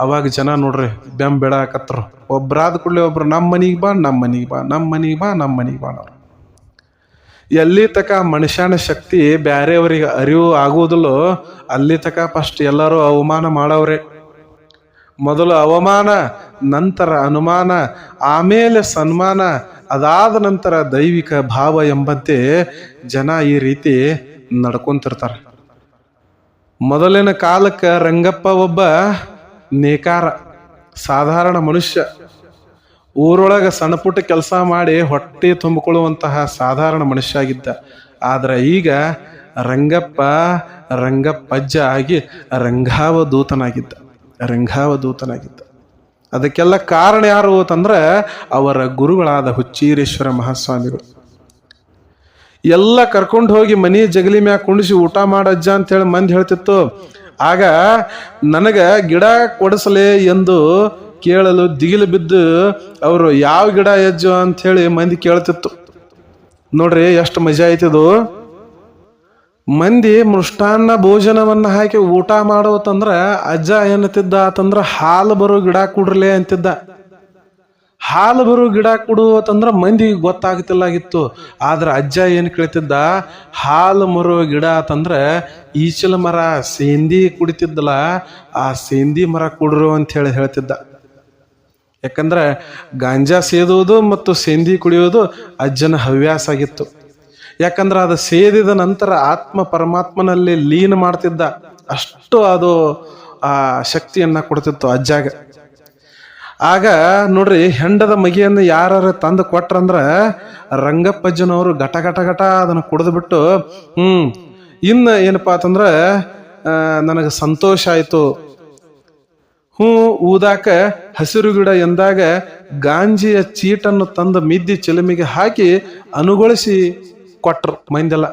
ಅವಾಗ ಜನ ನೋಡ್ರಿ ಬೆಂಬೆಳಾಕತ್ರು ಒಬ್ಬರಾದ ಕೂಡಲೇ ಒಬ್ರು, ನಮ್ಮ ಮನೆಗೆ ಬಾ, ನಮ್ಮ ಮನೆಗೆ ಬಾ, ನಮ್ಮ ಮನೆಗೆ ಬಾ, ನಮ್ಮ ಮನೆಗೆ ಬಾ ಅವ್ರು ಎಲ್ಲಿ ತಕ ಮನುಷ್ಯನ ಶಕ್ತಿ ಬೇರೆಯವರಿಗೆ ಅರಿವು ಆಗುವುದಿಲ್ಲೋ, ಅಲ್ಲಿ ತಕ ಫಸ್ಟ್ ಎಲ್ಲರೂ ಅವಮಾನ ಮಾಡವ್ರೆ. ಮೊದಲು ಅವಮಾನ ನಂತರ ಅನುಮಾನ, ಆಮೇಲೆ ಸನ್ಮಾನ, ಅದಾದ ನಂತರ ದೈವಿಕ ಭಾವ ಎಂಬಂತೆ ಜನ ಈ ರೀತಿ ನಡ್ಕೊಂತಿರ್ತಾರೆ. ಮೊದಲಿನ ಕಾಲಕ್ಕೆ ರಂಗಪ್ಪ ಒಬ್ಬ ನೇಕಾರ, ಸಾಧಾರಣ ಮನುಷ್ಯ. ಊರೊಳಗೆ ಸಣ್ಣಪುಟ್ಟ ಕೆಲಸ ಮಾಡಿ ಹೊಟ್ಟೆ ತುಂಬಿಕೊಳ್ಳುವಂತಹ ಸಾಧಾರಣ ಮನುಷ್ಯ ಆಗಿದ್ದ ಆದ್ರೆ ಈಗ ರಂಗಪ್ಪ, ರಂಗಪ್ಪಜ್ಜ ಆಗಿ ರಂಗಾವಧೂತನಾಗಿದ್ದ ರಂಗಾವಧೂತನಾಗಿದ್ದ. ಅದಕ್ಕೆಲ್ಲ ಕಾರಣ ಯಾರು ಅಂತಂದ್ರೆ ಅವರ ಗುರುಗಳಾದ ಹುಚ್ಚೀರೇಶ್ವರ ಮಹಾಸ್ವಾಮಿಗಳು. ಎಲ್ಲ ಕರ್ಕೊಂಡು ಹೋಗಿ ಮನಿ ಜಗಲಿ ಮ್ಯಾಗ ಕುಂಡಿಸಿ ಊಟ ಮಾಡಜ್ಜ ಅಂತೇಳಿ ಮಂದಿ ಹೇಳ್ತಿತ್ತು. ಆಗ ನನಗೆ ಗಿಡ ಕೊಡಿಸಲೇ ಎಂದು ಕೇಳಲು ದಿಗಿಲು ಬಿದ್ದು ಅವರು ಯಾವ ಗಿಡ ಯಜ್ಜು? ಅಂತ ಹೇಳಿ ಮಂದಿ ಕೇಳ್ತಿತ್ತು. ನೋಡ್ರಿ ಎಷ್ಟು ಮಜಾ ಐತಿದು ಮಂದಿ ಮೃಷ್ಟಾನ್ನ ಭೋಜನವನ್ನ ಹಾಕಿ ಊಟ ಮಾಡೋತಂದ್ರ ಅಜ್ಜ ಏನತ್ತಿದ್ದ ಆತಂದ್ರೆ ಹಾಲು ಬರೋ ಗಿಡ ಕುಡ್ರಲೇ ಅಂತಿದ್ದ. ಹಾಲು ಬರೋ ಗಿಡ ಕುಡುವತಂದ್ರೆ ಮಂದಿಗೆ ಗೊತ್ತಾಗ್ತಿಲ್ಲಾಗಿತ್ತು ಆದ್ರೆ ಅಜ್ಜ ಏನು ಕೇಳ್ತಿದ್ದ? ಹಾಲು ಮರೋ ಗಿಡ ಅಂತಂದ್ರ ಈಚಲ ಮರ, ಸೇಂದಿ ಕುಡಿತಿದ್ದಲ್ಲ ಆ ಸೇಂದಿ ಮರ ಕುಡ್ರು ಅಂತ ಹೇಳಿ ಹೇಳ್ತಿದ್ದ. ಯಾಕಂದ್ರೆ ಗಾಂಜಾ ಸೇದುವುದು ಮತ್ತು ಸೇಂದಿ ಕುಡಿಯೋದು ಅಜ್ಜನ ಹವ್ಯಾಸ ಆಗಿತ್ತು. ಯಾಕಂದ್ರೆ ಅದು ಸೇದಿದ ನಂತರ ಆತ್ಮ ಪರಮಾತ್ಮನಲ್ಲಿ ಲೀನ ಮಾಡ್ತಿದ್ದ ಅಷ್ಟು ಅದು, ಆ, ಶಕ್ತಿಯನ್ನ ಕೊಡ್ತಿತ್ತು ಅಜ್ಜಾಗ ಆಗ ನೋಡ್ರಿ, ಹೆಂಡದ ಮಗಿಯನ್ನು ಯಾರು ತಂದು ಕೊಟ್ರಂದ್ರ ರಂಗಪ್ಪಜ್ಜನವರು ಘಟ ಘಟ ಘಟ ಅದನ್ನು ಕುಡಿದು ಬಿಟ್ಟು ಹ್ಮ್, ಇನ್ನು ಏನಪ್ಪಾ ಅಂತಂದ್ರ ನನಗೆ ಸಂತೋಷ ಆಯ್ತು. ಹ್ಞೂ, ಊದಾಕ ಹಸಿರು ಗಿಡ ಎಂದಾಗ ಗಾಂಜಿಯ ಚೀಟನ್ನು ತಂದು ಮಿದ್ದಿ ಚಿಲುಮಿಗೆ ಹಾಕಿ ಅನುಗೊಳಿಸಿ ಕೊಟ್ರು ಮಂದೆಲ್ಲ.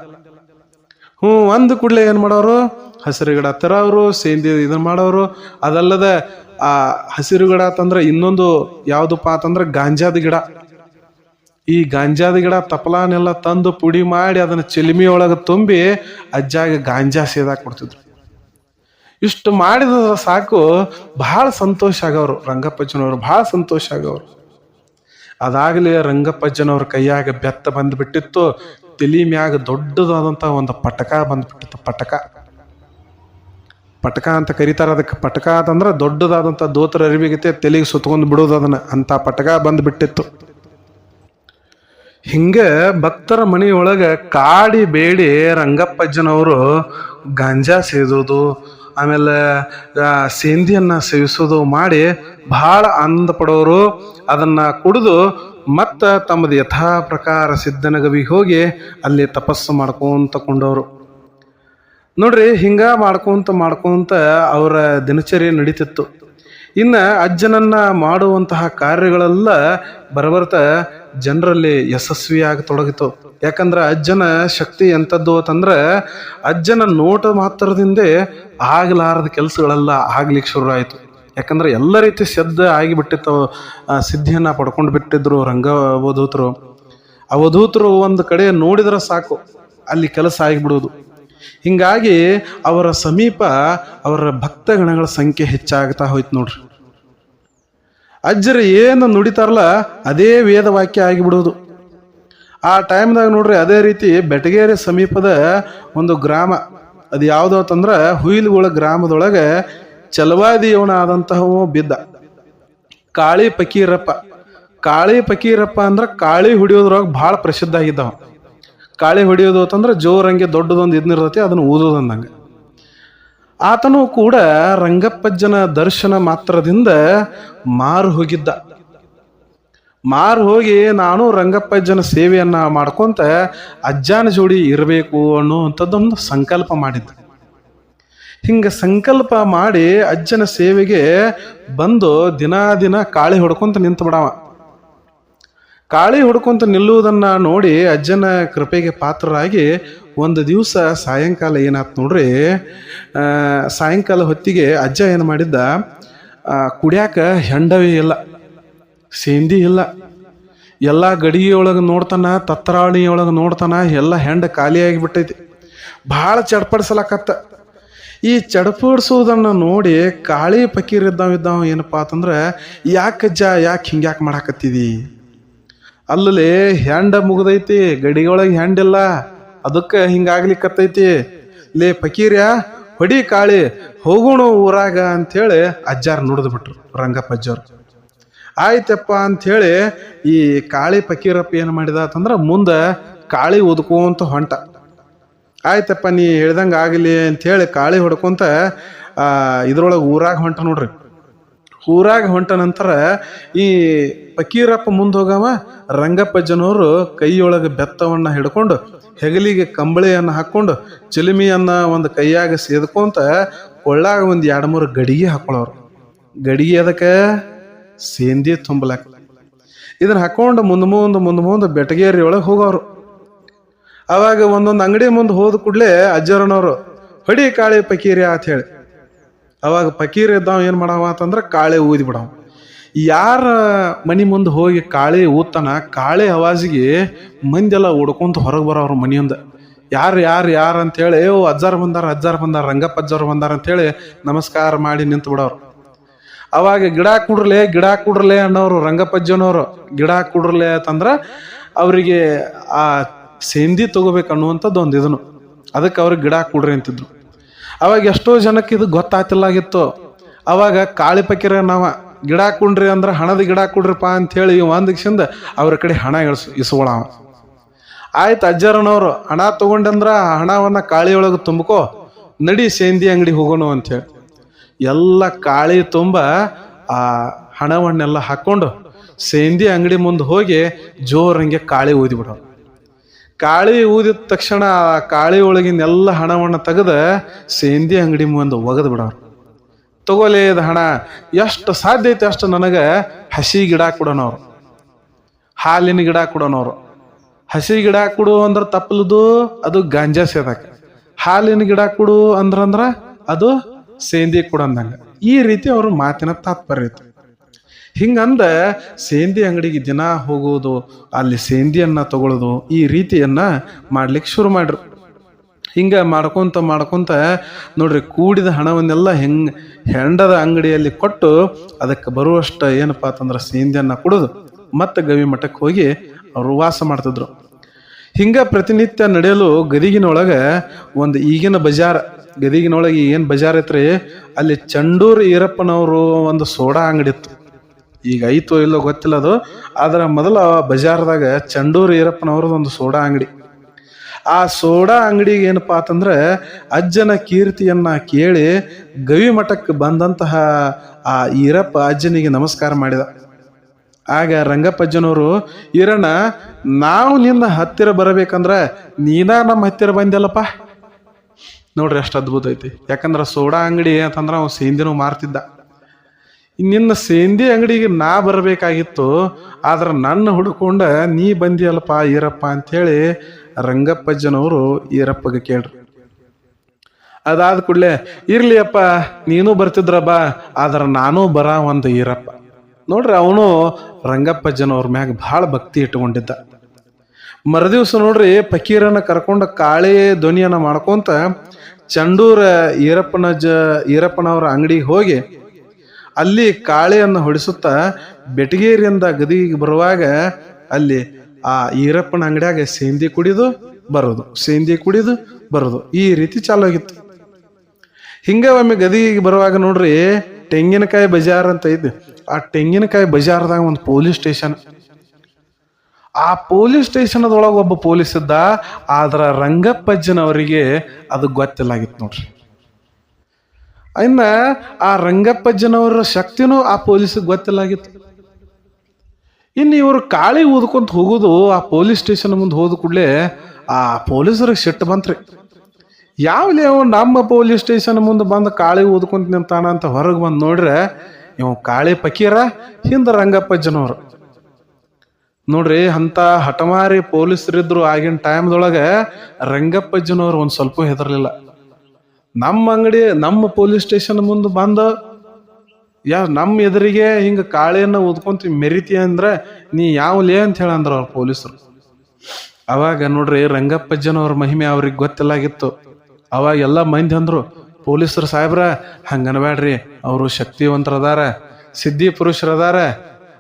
ಹ್ಞೂ ಒಂದು ಕೂಡಲೇ ಏನು ಮಾಡೋರು? ಹಸಿರು ಗಿಡ ತರೋರು ಸೇಂದಿ ಇದನ್ನು ಮಾಡೋರು ಅದಲ್ಲದೆ, ಆ ಹಸಿರು ಗಿಡ ಅಂತಂದ್ರೆ ಇನ್ನೊಂದು ಯಾವುದಪ್ಪ ಅಂತಂದ್ರೆ ಗಾಂಜಾದ ಗಿಡ. ಈ ಗಾಂಜಾದ ಗಿಡ ತಪಲಾನೆಲ್ಲ ತಂದು ಪುಡಿ ಮಾಡಿ ಅದನ್ನ ಚಿಲಿಮಿ ಒಳಗೆ ತುಂಬಿ ಅಜ್ಜಾಗ ಗಾಂಜಾ ಸೇದಾಕ್ ಕೊಡ್ತಿದ್ರು. ಇಷ್ಟು ಮಾಡಿದ ಸಾಕು ಬಹಳ ಸಂತೋಷ ಆಗವ್ರು ರಂಗಪ್ಪಜ್ಜನವರು ಬಹಳ ಸಂತೋಷ ಆಗವ್ರು. ಅದಾಗಲೇ ರಂಗಪ್ಪಜ್ಜನವ್ರ ಕೈಯಾಗ ಬೆತ್ತ ಬಂದ್ಬಿಟ್ಟಿತ್ತು. ತಲಿ ಮ್ಯಾಗ ದೊಡ್ಡದಾದಂಥ ಒಂದು ಪಟಕ ಬಂದ್ಬಿಟ್ಟಿತ್ತು. ಪಟಕ. ಪಟಕ ಅಂತ ಕರೀತಾರೆ ಅದಕ್ಕೆ. ಪಟಕ ಅಂತಂದ್ರೆ ದೊಡ್ಡದಾದಂಥ ದೋತ್ರ ಅರಿವಿಗತೆ ತಲೆಗೆ ಸುತ್ಕೊಂಡು ಬಿಡೋದು ಅದನ್ನ. ಅಂತ ಪಟಕ ಬಂದು ಬಿಟ್ಟಿತ್ತು ಹಿಂಗೆ ಭಕ್ತರ ಮನೆಯೊಳಗೆ ಕಾಡಿ ಬೇಡಿ ರಂಗಪ್ಪಜ್ಜನವರು ಗಾಂಜಾ ಸೇದೋದು, ಆಮೇಲೆ ಸೇಂದಿಯನ್ನು ಸೇವಿಸೋದು ಮಾಡಿ ಬಹಳ ಆನಂದ ಪಡೋರು ಅದನ್ನ ಕುಡಿದು ಮತ್ತ ತಮ್ಮದು ಯಥಾ ಪ್ರಕಾರ ಸಿದ್ಧನಗವಿಗೆ ಹೋಗಿ ಅಲ್ಲಿ ತಪಸ್ಸು ಮಾಡ್ಕೊಂತ ಕೊಂಡವರು. ನೋಡ್ರಿ, ಹಿಂಗ ಮಾಡ್ಕೊಂತ ಮಾಡ್ಕೊಂತ ಅವರ ದಿನಚರಿ ನಡೀತಿತ್ತು. ಇನ್ನು ಅಜ್ಜನನ್ನ ಮಾಡುವಂತಹ ಕಾರ್ಯಗಳೆಲ್ಲ ಬರಬರ್ತ ಜನರಲ್ಲಿ ಯಶಸ್ವಿಯಾಗಿ ತೊಡಗಿತು. ಯಾಕಂದ್ರೆ ಅಜ್ಜನ ಶಕ್ತಿ ಎಂಥದ್ದು ಅಂತಂದ್ರೆ, ಅಜ್ಜನ ನೋಟ ಮಾತ್ರದಿಂದ ಆಗಲಾರದ ಕೆಲಸಗಳೆಲ್ಲ ಆಗ್ಲಿಕ್ಕೆ ಶುರುವಾಯಿತು. ಯಾಕಂದ್ರೆ ಎಲ್ಲ ರೀತಿ ಸಿದ್ಧ ಆಗಿಬಿಟ್ಟಿತ್ತು. ಸಿದ್ಧಿಯನ್ನು ಪಡ್ಕೊಂಡು ಬಿಟ್ಟಿದ್ರು, ರಂಗ ಅವಧೂತರು. ಅವಧೂತರು ಒಂದು ಕಡೆ ನೋಡಿದ್ರೆ ಸಾಕು, ಅಲ್ಲಿ ಕೆಲಸ ಆಗಿಬಿಡೋದು ಹಿಂಗಾಗಿ ಅವರ ಸಮೀಪ ಅವರ ಭಕ್ತಗಣಗಳ ಸಂಖ್ಯೆ ಹೆಚ್ಚಾಗ್ತಾ ಹೋಯ್ತು ನೋಡ್ರಿ. ಅಜ್ಜರು ಏನು ನುಡಿತಾರಲ್ಲ, ಅದೇ ವೇದ ವಾಕ್ಯ ಆಗಿಬಿಡೋದು ಆ ಟೈಮ್ದಾಗ ನೋಡ್ರಿ, ಅದೇ ರೀತಿ ಬೆಟಗೇರಿ ಸಮೀಪದ ಒಂದು ಗ್ರಾಮ ಅದು ಯಾವುದೋ ಅಂತಂದ್ರೆ ಹುಯಿಲುಗಳ ಗ್ರಾಮದೊಳಗೆ ಚಲವಾದಿಯವನ ಆದಂತಹವ ಬಿದ್ದ. ಕಾಳಿ ಪಕೀರಪ್ಪ ಕಾಳಿ ಪಕೀರಪ್ಪ ಅಂದ್ರೆ ಕಾಳಿ ಹೊಡಿಯೋದ್ರೊಳಗೆ ಭಾಳ ಪ್ರಸಿದ್ಧ ಆಗಿದ್ದವ ಕಾಳಿ ಹೊಡಿಯೋದು ಅಂತಂದ್ರೆ ಜೋರಂಗೆ ದೊಡ್ಡದೊಂದು ಇದನ್ನಿರ್ತೈತಿ ಅದನ್ನು ಊದೋದು ಅಂದಂಗೆ. ಆತನು ಕೂಡ ರಂಗಪ್ಪಜ್ಜನ ದರ್ಶನ ಮಾತ್ರದಿಂದ ಮಾರು ಹೋಗಿದ್ದ. ಮಾರು ಹೋಗಿ ನಾನು ರಂಗಪ್ಪಜ್ಜನ ಸೇವೆಯನ್ನ ಮಾಡ್ಕೊಂತ ಅಜ್ಜನ ಜೋಡಿ ಇರಬೇಕು ಅನ್ನುವಂಥದ್ದೊಂದು ಸಂಕಲ್ಪ ಮಾಡಿದ್ದ. ಹಿಂಗೆ ಸಂಕಲ್ಪ ಮಾಡಿ ಅಜ್ಜನ ಸೇವೆಗೆ ಬಂದು ದಿನ ದಿನ ಕಾಳಿ ಹೊಡ್ಕೊಂತ ನಿಂತು ಬಿಡವ. ಕಾಳಿ ಹೊಡ್ಕೊಂತ ನಿಲ್ಲುವುದನ್ನ ನೋಡಿ ಅಜ್ಜನ ಕೃಪೆಗೆ ಪಾತ್ರರಾಗಿ ಒಂದು ದಿವಸ ಸಾಯಂಕಾಲ ಏನಾಯ್ತು ನೋಡ್ರಿ ಸಾಯಂಕಾಲ ಹೊತ್ತಿಗೆ ಅಜ್ಜ ಏನು ಮಾಡಿದ್ದ ಕುಡ್ಯಾಕ ಹೆಂಡವೇ ಇಲ್ಲ, ಸೇಂದಿ ಇಲ್ಲ. ಎಲ್ಲ ಗಡಿಗೆಯೊಳಗೆ ನೋಡ್ತಾನ, ತತ್ತರಾಣಿಯೊಳಗೆ ನೋಡ್ತಾನ, ಎಲ್ಲ ಹೆಂಡ ಖಾಲಿಯಾಗಿ ಬಿಟ್ಟೈತಿ. ಭಾಳ ಚಡ್ಪಡಿಸಲಕತ್ತ. ಈ ಚಡಪಡಿಸೋದನ್ನ ನೋಡಿ ಕಾಳಿ ಫಕೀರ್ ಇದ್ದಾವ ಇದ್ದಾವ ಏನಪ್ಪಾ ಅಂತಂದ್ರೆ ಯಾಕಜ್ಜ ಯಾಕೆ ಹಿಂಗ್ಯಾಕೆ ಮಾಡಾಕತ್ತಿದಿ? ಅಲ್ಲಲ್ಲಿ ಹೆಂಡ ಮುಗ್ದೈತಿ ಗಡಿಗೊಳಗೆ ಹೆಂಡಿಲ್ಲ ಅದಕ್ಕೆ ಹಿಂಗಾಗ್ಲಿಕ್ಕತ್ತೈತಿ ಲೇ ಪಕೀರ್ಯ ಹೊಡಿ ಕಾಳಿ, ಹೋಗೋಣ ಊರಾಗ ಅಂಥೇಳಿ ಅಜ್ಜಾರ್ ನುಡಿದು ಬಿಟ್ರು, ರಂಗಪ್ಪ ಅಜ್ಜಾರು. ಆಯ್ತಪ್ಪ ಅಂಥೇಳಿ ಈ ಕಾಳಿ ಫಕೀರಪ್ಪ ಏನು ಮಾಡಿದ ಅಂತಂದ್ರೆ ಮುಂದೆ ಕಾಳಿ ಉದ್ಕೋಂತ ಹೊಂಟ. ಆಯ್ತಪ್ಪ, ನೀ ಹೇಳ್ದಂಗೆ ಆಗಲಿ ಅಂಥೇಳಿ ಕಾಳಿ ಹೊಡ್ಕೊಂತ ಇದ್ರೊಳಗೆ ಊರಾಗ ಹೊಂಟ ನೋಡ್ರಿ. ಊರಾಗ ಹೊಂಟ ನಂತರ ಈ ಫಕೀರಪ್ಪ ಮುಂದೆ ಹೋಗವ ರಂಗಪ್ಪಜ್ಜನವರು ಕೈಯೊಳಗೆ ಬೆತ್ತವನ್ನು ಹಿಡ್ಕೊಂಡು, ಹೆಗಲಿಗೆ ಕಂಬಳಿಯನ್ನು ಹಾಕ್ಕೊಂಡು, ಚಿಲಿಮಿಯನ್ನ ಒಂದು ಕೈಯಾಗ ಸೇದ್ಕೊಂತ ಕೊಳ್ಳಾಗ ಒಂದು ಎರಡು ಮೂರು ಗಡಿಗೆ ಹಾಕೊಳ್ಳೋರು ಗಡಿಗೆ ಅದಕ್ಕೆ ಸೇಂದಿ ತುಂಬಲಾಕ ಇದನ್ನ ಹಾಕೊಂಡು ಮುಂದೆ ಮುಂದೆ ಮುಂದೆ ಮುಂದೆ ಬೆಟಗೇರಿ ಒಳಗೆ ಹೋಗೋರು. ಅವಾಗ ಒಂದೊಂದು ಅಂಗಡಿ ಮುಂದೆ ಹೋದ ಕೂಡಲೇ ಅಜ್ಜರನವರು, ಹೊಡಿ ಕಾಳಿ ಪಕೀರಿ ಅಂತ ಹೇಳಿ. ಅವಾಗ ಪಕೀರ್ ಇದ್ದಾವ ಏನು ಮಾಡವ ಅಂತಂದ್ರೆ ಕಾಳೆ ಊದಿ ಬಿಡವ. ಯಾರ ಮನಿ ಮುಂದೆ ಹೋಗಿ ಕಾಳೆ ಊದ್ತಾನ, ಕಾಳೆ ಅವಾಜಿಗೆ ಮಂದೆಲ್ಲ ಉಡ್ಕೊಂತ ಹೊರಗೆ ಬರೋರು ಮನೆಯಿಂದ. ಯಾರು ಯಾರು ಯಾರು ಅಂತೇಳಿ, ಓ, ಅಜ್ಜಾರು ಬಂದಾರ ಅಜ್ಜಾರು ಬಂದಾರ, ರಂಗಪ್ಪ ಅಜ್ಜಾರ ಬಂದಾರ ಅಂತೇಳಿ ನಮಸ್ಕಾರ ಮಾಡಿ ನಿಂತು ಬಿಡೋರು ಅವಾಗ ಗಿಡ ಕುಡ್ರಲೆ ಗಿಡ ಕುಡ್ರಲೆ ಅನ್ನೋರು ರಂಗಪ್ಪಜ್ಜನವರು ಗಿಡ ಕುಡ್ರಲೆ ಅಂತಂದ್ರೆ ಅವರಿಗೆ ಆ ಸೇಂದಿ ತಗೋಬೇಕು ಅನ್ನುವಂಥದ್ದು ಒಂದು ಇದನ್ನು. ಅದಕ್ಕೆ ಅವ್ರಿಗೆ ಗಿಡ ಕೊಡ್ರಿ ಅಂತಿದ್ರು. ಅವಾಗ ಎಷ್ಟೋ ಜನಕ್ಕೆ ಇದು ಗೊತ್ತಾತಿಲ್ಲಾಗಿತ್ತು. ಅವಾಗ ಕಾಳಿ ಪಕ್ಕಿರ ನಾವ ಗಿಡ ಕುಂಡ್ರಿ ಅಂದ್ರೆ ಹಣದ ಗಿಡ ಕುಡ್ರಿಪ್ಪ ಅಂಥೇಳಿ ಒಂದಕ್ಸಿಂದ ಅವ್ರ ಕಡೆ ಹಣ ಇಳಿಸ್ ಇಸ್ಕೊಳವ ಆಯ್ತು ಅಜ್ಜರನವರು ಹಣ ತಗೊಂಡಂದ್ರ ಆ ಹಣವನ್ನ ಕಾಳಿಯೊಳಗೆ ತುಂಬಕೋ, ನಡಿ ಸೇಂದಿ ಅಂಗಡಿ ಹೋಗೋಣ ಅಂಥೇಳಿ. ಎಲ್ಲ ಕಾಳಿ ತುಂಬ ಆ ಹಣವನ್ನೆಲ್ಲ ಹಾಕ್ಕೊಂಡು ಸೇಂದಿ ಅಂಗಡಿ ಮುಂದೆ ಹೋಗಿ ಜೋರಂಗೆ ಕಾಳಿ ಊದಿ ಬಿಡೋರು. ಕಾಳಿ ಊದಿದ ತಕ್ಷಣ ಆ ಕಾಳಿ ಒಳಗಿನೆಲ್ಲ ಹಣವನ್ನು ತೆಗೆದ ಸೇಂದಿ ಅಂಗಡಿ ಮುಂದೆ ಒಗೆದು ಬಿಡೋರು. ತಗೋಲೇ ಇದು ಹಣ, ಎಷ್ಟು ಸಾಧ್ಯ ಐತೆ ಅಷ್ಟು ನನಗೆ? ಹಸಿ ಗಿಡ ಕೊಡೋನವ್ರು. ಹಾಲಿನ ಗಿಡ ಕೊಡೋನವ್ರು. ಹಸಿ ಗಿಡ ಕೊಡು ಅಂದ್ರೆ ತಪ್ಪಲದು, ಅದು ಗಾಂಜಾ ಸೇದಕ್ಕೆ ಹಾಲಿನ ಗಿಡ ಕೊಡು ಅಂದ್ರಂದ್ರ ಅದು ಸೇಂದಿ ಕೊಡಂದಂಗ ಈ ರೀತಿ ಅವ್ರ ಮಾತಿನ ತಾತ್ಪರ್ಯ ಇತ್ತು ಹಿಂಗಂದ ಸೇಂದಿ ಅಂಗಡಿಗೆ ದಿನ ಹೋಗೋದು, ಅಲ್ಲಿ ಸೇಂದಿಯನ್ನ ತಗೊಳ್ಳೋದು ಈ ರೀತಿಯನ್ನ ಮಾಡ್ಲಿಕ್ಕೆ ಶುರು ಮಾಡ್ರು. ಹಿಂಗ ಮಾಡ್ಕೊಂತ ಮಾಡ್ಕೊಂತ ನೋಡ್ರಿ ಕೂಡಿದ ಹಣವನ್ನೆಲ್ಲ ಹೆಂಗ್ ಹೆಂಡದ ಅಂಗಡಿಯಲ್ಲಿ ಕೊಟ್ಟು ಅದಕ್ಕೆ ಬರುವಷ್ಟು ಏನಪ್ಪಾ ಅಂತಂದ್ರೆ ಸೇಂದಿಯನ್ನ ಕುಡಿದು. ಮತ್ತೆ ಗವಿ ಮಠಕ್ಕೆ ಹೋಗಿ ಅವರು ವಾಸ ಮಾಡ್ತಿದ್ರು. ಹಿಂಗ ಪ್ರತಿನಿತ್ಯ ನಡೆಯಲು ಗದಿಗಿನೊಳಗೆ ಒಂದು ಈಗಿನ ಬಜಾರ್, ಗದಿಗಿನೊಳಗೆ ಏನು ಬಜಾರ್ ಐತ್ರಿ, ಅಲ್ಲಿ ಚಂಡೂರು ಈರಪ್ಪನವರು ಒಂದು ಸೋಡಾ ಅಂಗಡಿ ಇತ್ತು. ಈಗ ಐತೋ ಇಲ್ಲೋ ಗೊತ್ತಿಲ್ಲ ಅದು. ಆದ್ರೆ ಮೊದಲ ಬಜಾರ್ದಾಗ ಚಂಡೂರು ಈರಪ್ಪನವ್ರದ್ದು ಒಂದು ಸೋಡಾ ಅಂಗಡಿ. ಆ ಸೋಡಾ ಅಂಗಡಿಗೆ ಏನಪ್ಪಾ ಅಂತಂದ್ರೆ ಅಜ್ಜನ ಕೀರ್ತಿಯನ್ನ ಕೇಳಿ ಗವಿ ಮಠಕ್ಕೆ ಬಂದಂತಹ ಆ ಈರಪ್ಪ ಅಜ್ಜನಿಗೆ ನಮಸ್ಕಾರ ಮಾಡಿದ. ಆಗ ರಂಗಪ್ಪಜ್ಜನವರು, ಈರಣ್ಣ, ನಾವು ನಿನ್ನ ಹತ್ತಿರ ಬರಬೇಕಂದ್ರೆ ನೀನಾ ನಮ್ಮ ಹತ್ತಿರ ಬಂದಿಲ್ಲಪ್ಪ ನೋಡ್ರಿ ಅಷ್ಟು ಅದ್ಭುತ ಐತಿ. ಯಾಕಂದ್ರೆ ಸೋಡಾ ಅಂಗಡಿ ಅಂತಂದ್ರೆ ಅವ್ನು ಸೇಂದಿನೂ ಮಾರ್ತಿದ್ದ. ನಿನ್ನ ಸೇಂದಿ ಅಂಗಡಿಗೆ ನಾ ಬರಬೇಕಾಗಿತ್ತು, ಆದ್ರೆ ನನ್ನ ಹುಡುಕೊಂಡ ನೀ ಬಂದಿಯಲ್ಲಪ್ಪ ಈರಪ್ಪ ಅಂಥೇಳಿ ರಂಗಪ್ಪಜ್ಜನವರು ಈರಪ್ಪಗೆ ಕೇಳ್ರಿ. ಅದಾದ ಕೂಡಲೇ, ಇರ್ಲಿ ಅಪ್ಪ, ನೀನು ಬರ್ತಿದ್ರ ಬಾ, ಆದ್ರೆ ನಾನು ಬರ ಒಂದು ಈರಪ್ಪ. ನೋಡ್ರಿ, ಅವನು ರಂಗಪ್ಪಜ್ಜನವ್ರ ಮ್ಯಾಗ ಭಾಳ ಭಕ್ತಿ ಇಟ್ಕೊಂಡಿದ್ದ ಮರುದಿವ್ಸ ನೋಡ್ರಿ ಫಕೀರನ್ನ ಕರ್ಕೊಂಡು ಕಾಳಿ ಧ್ವನಿಯನ್ನ ಮಾಡ್ಕೊಂತ ಚಂಡೂರ ಈರಪ್ಪನ ಜ, ಈರಪ್ಪನವರ ಅಂಗಡಿಗೆ ಹೋಗಿ ಅಲ್ಲಿ ಕಾಳೆಯನ್ನು ಹೊಡಿಸುತ್ತಾ ಬೆಟಗೇರಿಯಿಂದ ಗದಿಗೆ ಬರುವಾಗ ಅಲ್ಲಿ ಆ ಈರಪ್ಪನ ಅಂಗಡಿಯಾಗ ಸೇಂದಿ ಕುಡಿದು ಬರೋದು ಸೇಂದಿ ಕುಡಿದು ಬರೋದು ಈ ರೀತಿ ಚಾಲು ಆಗಿತ್ತು ಹಿಂಗೆ ಒಮ್ಮೆ ಗದಿಗೆ ಬರುವಾಗ ನೋಡ್ರಿ, ತೆಂಗಿನಕಾಯಿ ಬಜಾರ್ ಅಂತ ಇದ್ದು ಆ ತೆಂಗಿನಕಾಯಿ ಬಜಾರ್ದಾಗ ಒಂದು ಪೊಲೀಸ್ ಸ್ಟೇಷನ್. ಆ ಪೊಲೀಸ್ ಸ್ಟೇಷನ್ದೊಳಗೆ ಒಬ್ಬ ಪೊಲೀಸ್ ಇದ್ದ, ಆದ್ರ ರಂಗಪ್ಪಜ್ಜನವರಿಗೆ ಅದು ಗೊತ್ತಿಲ್ಲಾಗಿತ್ತು ನೋಡ್ರಿ. ಇನ್ನ ಆ ರಂಗಪ್ಪಜ್ಜನವರ ಶಕ್ತಿನೂ ಆ ಪೊಲೀಸಿಗೆ ಗೊತ್ತಿಲ್ಲಾಗಿತ್ತು. ಇನ್ನು ಇವರು ಕಾಳಿ ಊದ್ಕೊಂತ ಹೋಗೋದು ಆ ಪೊಲೀಸ್ ಸ್ಟೇಷನ್ ಮುಂದೆ ಹೋದ ಕೂಡಲೇ ಆ ಪೊಲೀಸರಿಗೆ ಸಿಟ್ಟು ಬಂತ್ರಿ. ಯಾವಲೇ ಅವ ನಮ್ಮ ಪೊಲೀಸ್ ಸ್ಟೇಷನ್ ಮುಂದೆ ಬಂದು ಕಾಳಿ ಊದ್ಕೊಂತ ನಿಂತಾನ ಅಂತ ಹೊರಗೆ ಬಂದು ನೋಡ್ರೆ ಇವ ಕಾಳಿ ಪಕೀರ, ಹಿಂದೆ ರಂಗಪ್ಪಜ್ಜನವರು. ನೋಡ್ರಿ ಅಂತ ಹಠಮಾರಿ ಪೊಲೀಸರಿದ್ರು ಆಗಿನ ಟೈಮ್ದೊಳಗೆ ರಂಗಪ್ಪಜ್ಜನವ್ರು ಒಂದು ಸ್ವಲ್ಪ ಹೆದರ್ಲಿಲ್ಲ. ನಮ್ಮ ಅಂಗಡಿ, ನಮ್ಮ ಪೊಲೀಸ್ ಸ್ಟೇಷನ್ ಮುಂದೆ ಬಂದ ಯಾ ನಮ್ಮ ಎದುರಿಗೆ ಹಿಂಗ ಕಾಳೆಯನ್ನ ಓದ್ಕೊಂತ ಮೆರಿತಿ ಅಂದ್ರೆ, ನೀ ಯಾವ್ಲೇ ಅಂತ ಹೇಳಂದ್ರ ಅವ್ರ ಪೊಲೀಸರು. ಅವಾಗ ನೋಡ್ರಿ ರಂಗಪ್ಪಜ್ಜನವ್ರ ಮಹಿಮೆ ಅವ್ರಿಗೆ ಗೊತ್ತಿಲ್ಲಾಗಿತ್ತು. ಅವಾಗ ಎಲ್ಲ ಮಂದಿ ಅಂದ್ರು, ಪೊಲೀಸರು ಸಾಹೇಬ್ರ ಹಂಗನ್ಬೇಡ್ರಿ ಅವರು ಶಕ್ತಿವಂತರದಾರ, ಸಿದ್ಧಿ ಪುರುಷರದಾರ,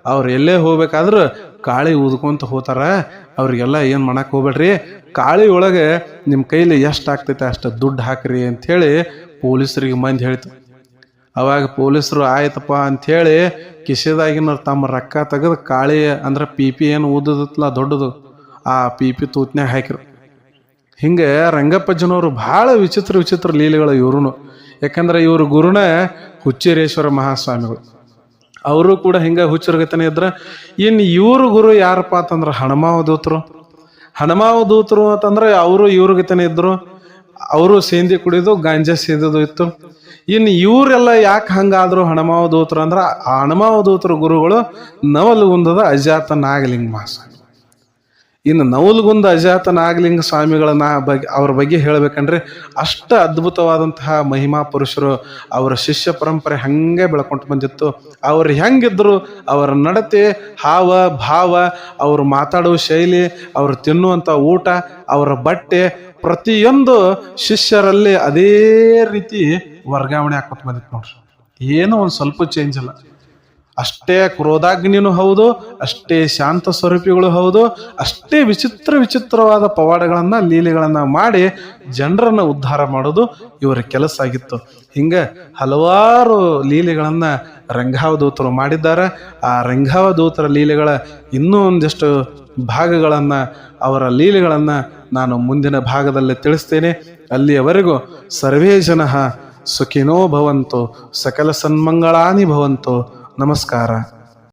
ಅವ್ರು ಎಲ್ಲೇ ಹೋಗ್ಬೇಕಾದ್ರೂ ಕಾಳಿ ಊದ್ಕೊಂತ ಹೋತಾರ ಅವ್ರಿಗೆಲ್ಲ ಏನು ಮಾಡಕ್ಕೆ ಹೋಗ್ಬೇಡ್ರಿ? ಕಾಳಿ ಒಳಗೆ ನಿಮ್ಮ ಕೈಲಿ ಎಷ್ಟು ಆಗ್ತೈತೆ ಅಷ್ಟು ದುಡ್ಡು ಹಾಕ್ರಿ ಅಂಥೇಳಿ ಪೊಲೀಸರಿಗೆ ಮಂದಿ ಹೇಳ್ತು. ಅವಾಗ ಪೊಲೀಸರು ಆಯ್ತಪ್ಪ ಅಂಥೇಳಿ ಕಿಸೆದಾಗಿನವ್ರು ತಮ್ಮ ರೊಕ್ಕ ತೆಗೆದು ಕಾಳಿ ಅಂದ್ರೆ ಪಿ ಪಿ ಏನು ಊದದತ್ಲ ದೊಡ್ಡದು, ಆ ಪಿ ಪಿ ತೂತ್ನ್ಯಾಗ ಹಾಕಿರು. ಹಿಂಗೆ ರಂಗಪ್ಪಜ್ಜನವರು ಭಾಳ ವಿಚಿತ್ರ ವಿಚಿತ್ರ ಲೀಲೆಗಳು ಇವ್ರು ಯಾಕಂದ್ರೆ ಇವರು ಗುರುನೇ ಹುಚ್ಚೇರೇಶ್ವರ ಮಹಾಸ್ವಾಮಿಗಳು. ಅವರು ಕೂಡ ಹಿಂಗೆ ಹುಚ್ಚರ್ಗತನೇ ಇದ್ರ. ಇನ್ನು ಇವ್ರ ಗುರು ಯಾರಪ್ಪ ಅಂತಂದ್ರೆ ಹಣಮಾವ ದೂತರು. ದೂತರು ಅಂತಂದ್ರೆ ಅವರು ಇವ್ರಿಗತನೇ ಇದ್ರು. ಅವರು ಸೇಂದಿ ಕುಡಿದು ಗಾಂಜಾ ಸೇದೋದು ಇತ್ತು. ಇನ್ನು ಇವರೆಲ್ಲ ಯಾಕೆ ಹಂಗಾದ್ರು ಹಣಮಾವ ದೂತರು ಅಂದ್ರೆ ಆ ಹಣಮಾವ ದೂತರು ಗುರುಗಳು ನವಲಗುಂದದ ಅಜಾತ ನಾಗಲಿಂಗ ಮಹಾಸ್ವಾಮಿ ಇನ್ನು ನವಲಗುಂದ ಅಜಾತ ನಾಗಲಿಂಗ ಸ್ವಾಮಿಗಳನ್ನ ಬಗ್ಗೆ ಅವ್ರ ಬಗ್ಗೆ ಹೇಳಬೇಕಂದ್ರೆ ಅಷ್ಟ ಅದ್ಭುತವಾದಂತಹ ಮಹಿಮಾ ಪುರುಷರು ಅವರ ಶಿಷ್ಯ ಪರಂಪರೆ ಹಂಗೆ ಬೆಳ್ಕೊಂಡು ಬಂದಿತ್ತು. ಅವ್ರು ಹೆಂಗಿದ್ರು ಅವರ ನಡತೆ, ಹಾವ, ಭಾವ, ಅವರು ಮಾತಾಡುವ ಶೈಲಿ, ಅವರು ತಿನ್ನುವಂಥ ಊಟ, ಅವರ ಬಟ್ಟೆ ಪ್ರತಿಯೊಂದು ಶಿಷ್ಯರಲ್ಲಿ ಅದೇ ರೀತಿ ವರ್ಗಾವಣೆ ಹಾಕೋತ ಬಂದಿತ್ತು ನೋಡ್ರಿ. ಏನೋ ಒಂದು ಸ್ವಲ್ಪ ಚೇಂಜ್ ಇಲ್ಲ. ಅಷ್ಟೇ ಕ್ರೋಧಾಗ್ನಿನೂ ಹೌದು, ಅಷ್ಟೇ ಶಾಂತ ಸ್ವರೂಪಿಗಳು ಹೌದು, ಅಷ್ಟೇ ವಿಚಿತ್ರ ವಿಚಿತ್ರವಾದ ಪವಾಡಗಳನ್ನು, ಲೀಲೆಗಳನ್ನು ಮಾಡಿ ಜನರನ್ನು ಉದ್ಧಾರ ಮಾಡೋದು ಇವರ ಕೆಲಸ ಆಗಿತ್ತು. ಹಿಂಗೆ ಹಲವಾರು ಲೀಲೆಗಳನ್ನು ರಂಗಾವಧೂತರು ಮಾಡಿದ್ದಾರೆ. ಆ ರಂಗಾವಧೂತರ ಲೀಲೆಗಳ ಇನ್ನೂ ಒಂದಿಷ್ಟು ಭಾಗಗಳನ್ನು, ಅವರ ಲೀಲೆಗಳನ್ನು ನಾನು ಮುಂದಿನ ಭಾಗದಲ್ಲಿ ತಿಳಿಸ್ತೇನೆ. ಅಲ್ಲಿಯವರೆಗೂ ಸರ್ವೇ ಜನ ಸುಖಿನೋ ಭವಂತು, ಸಕಲ ಸನ್ಮಂಗಳಾನಿ ಭವಂತು ನಮಸ್ಕಾರ.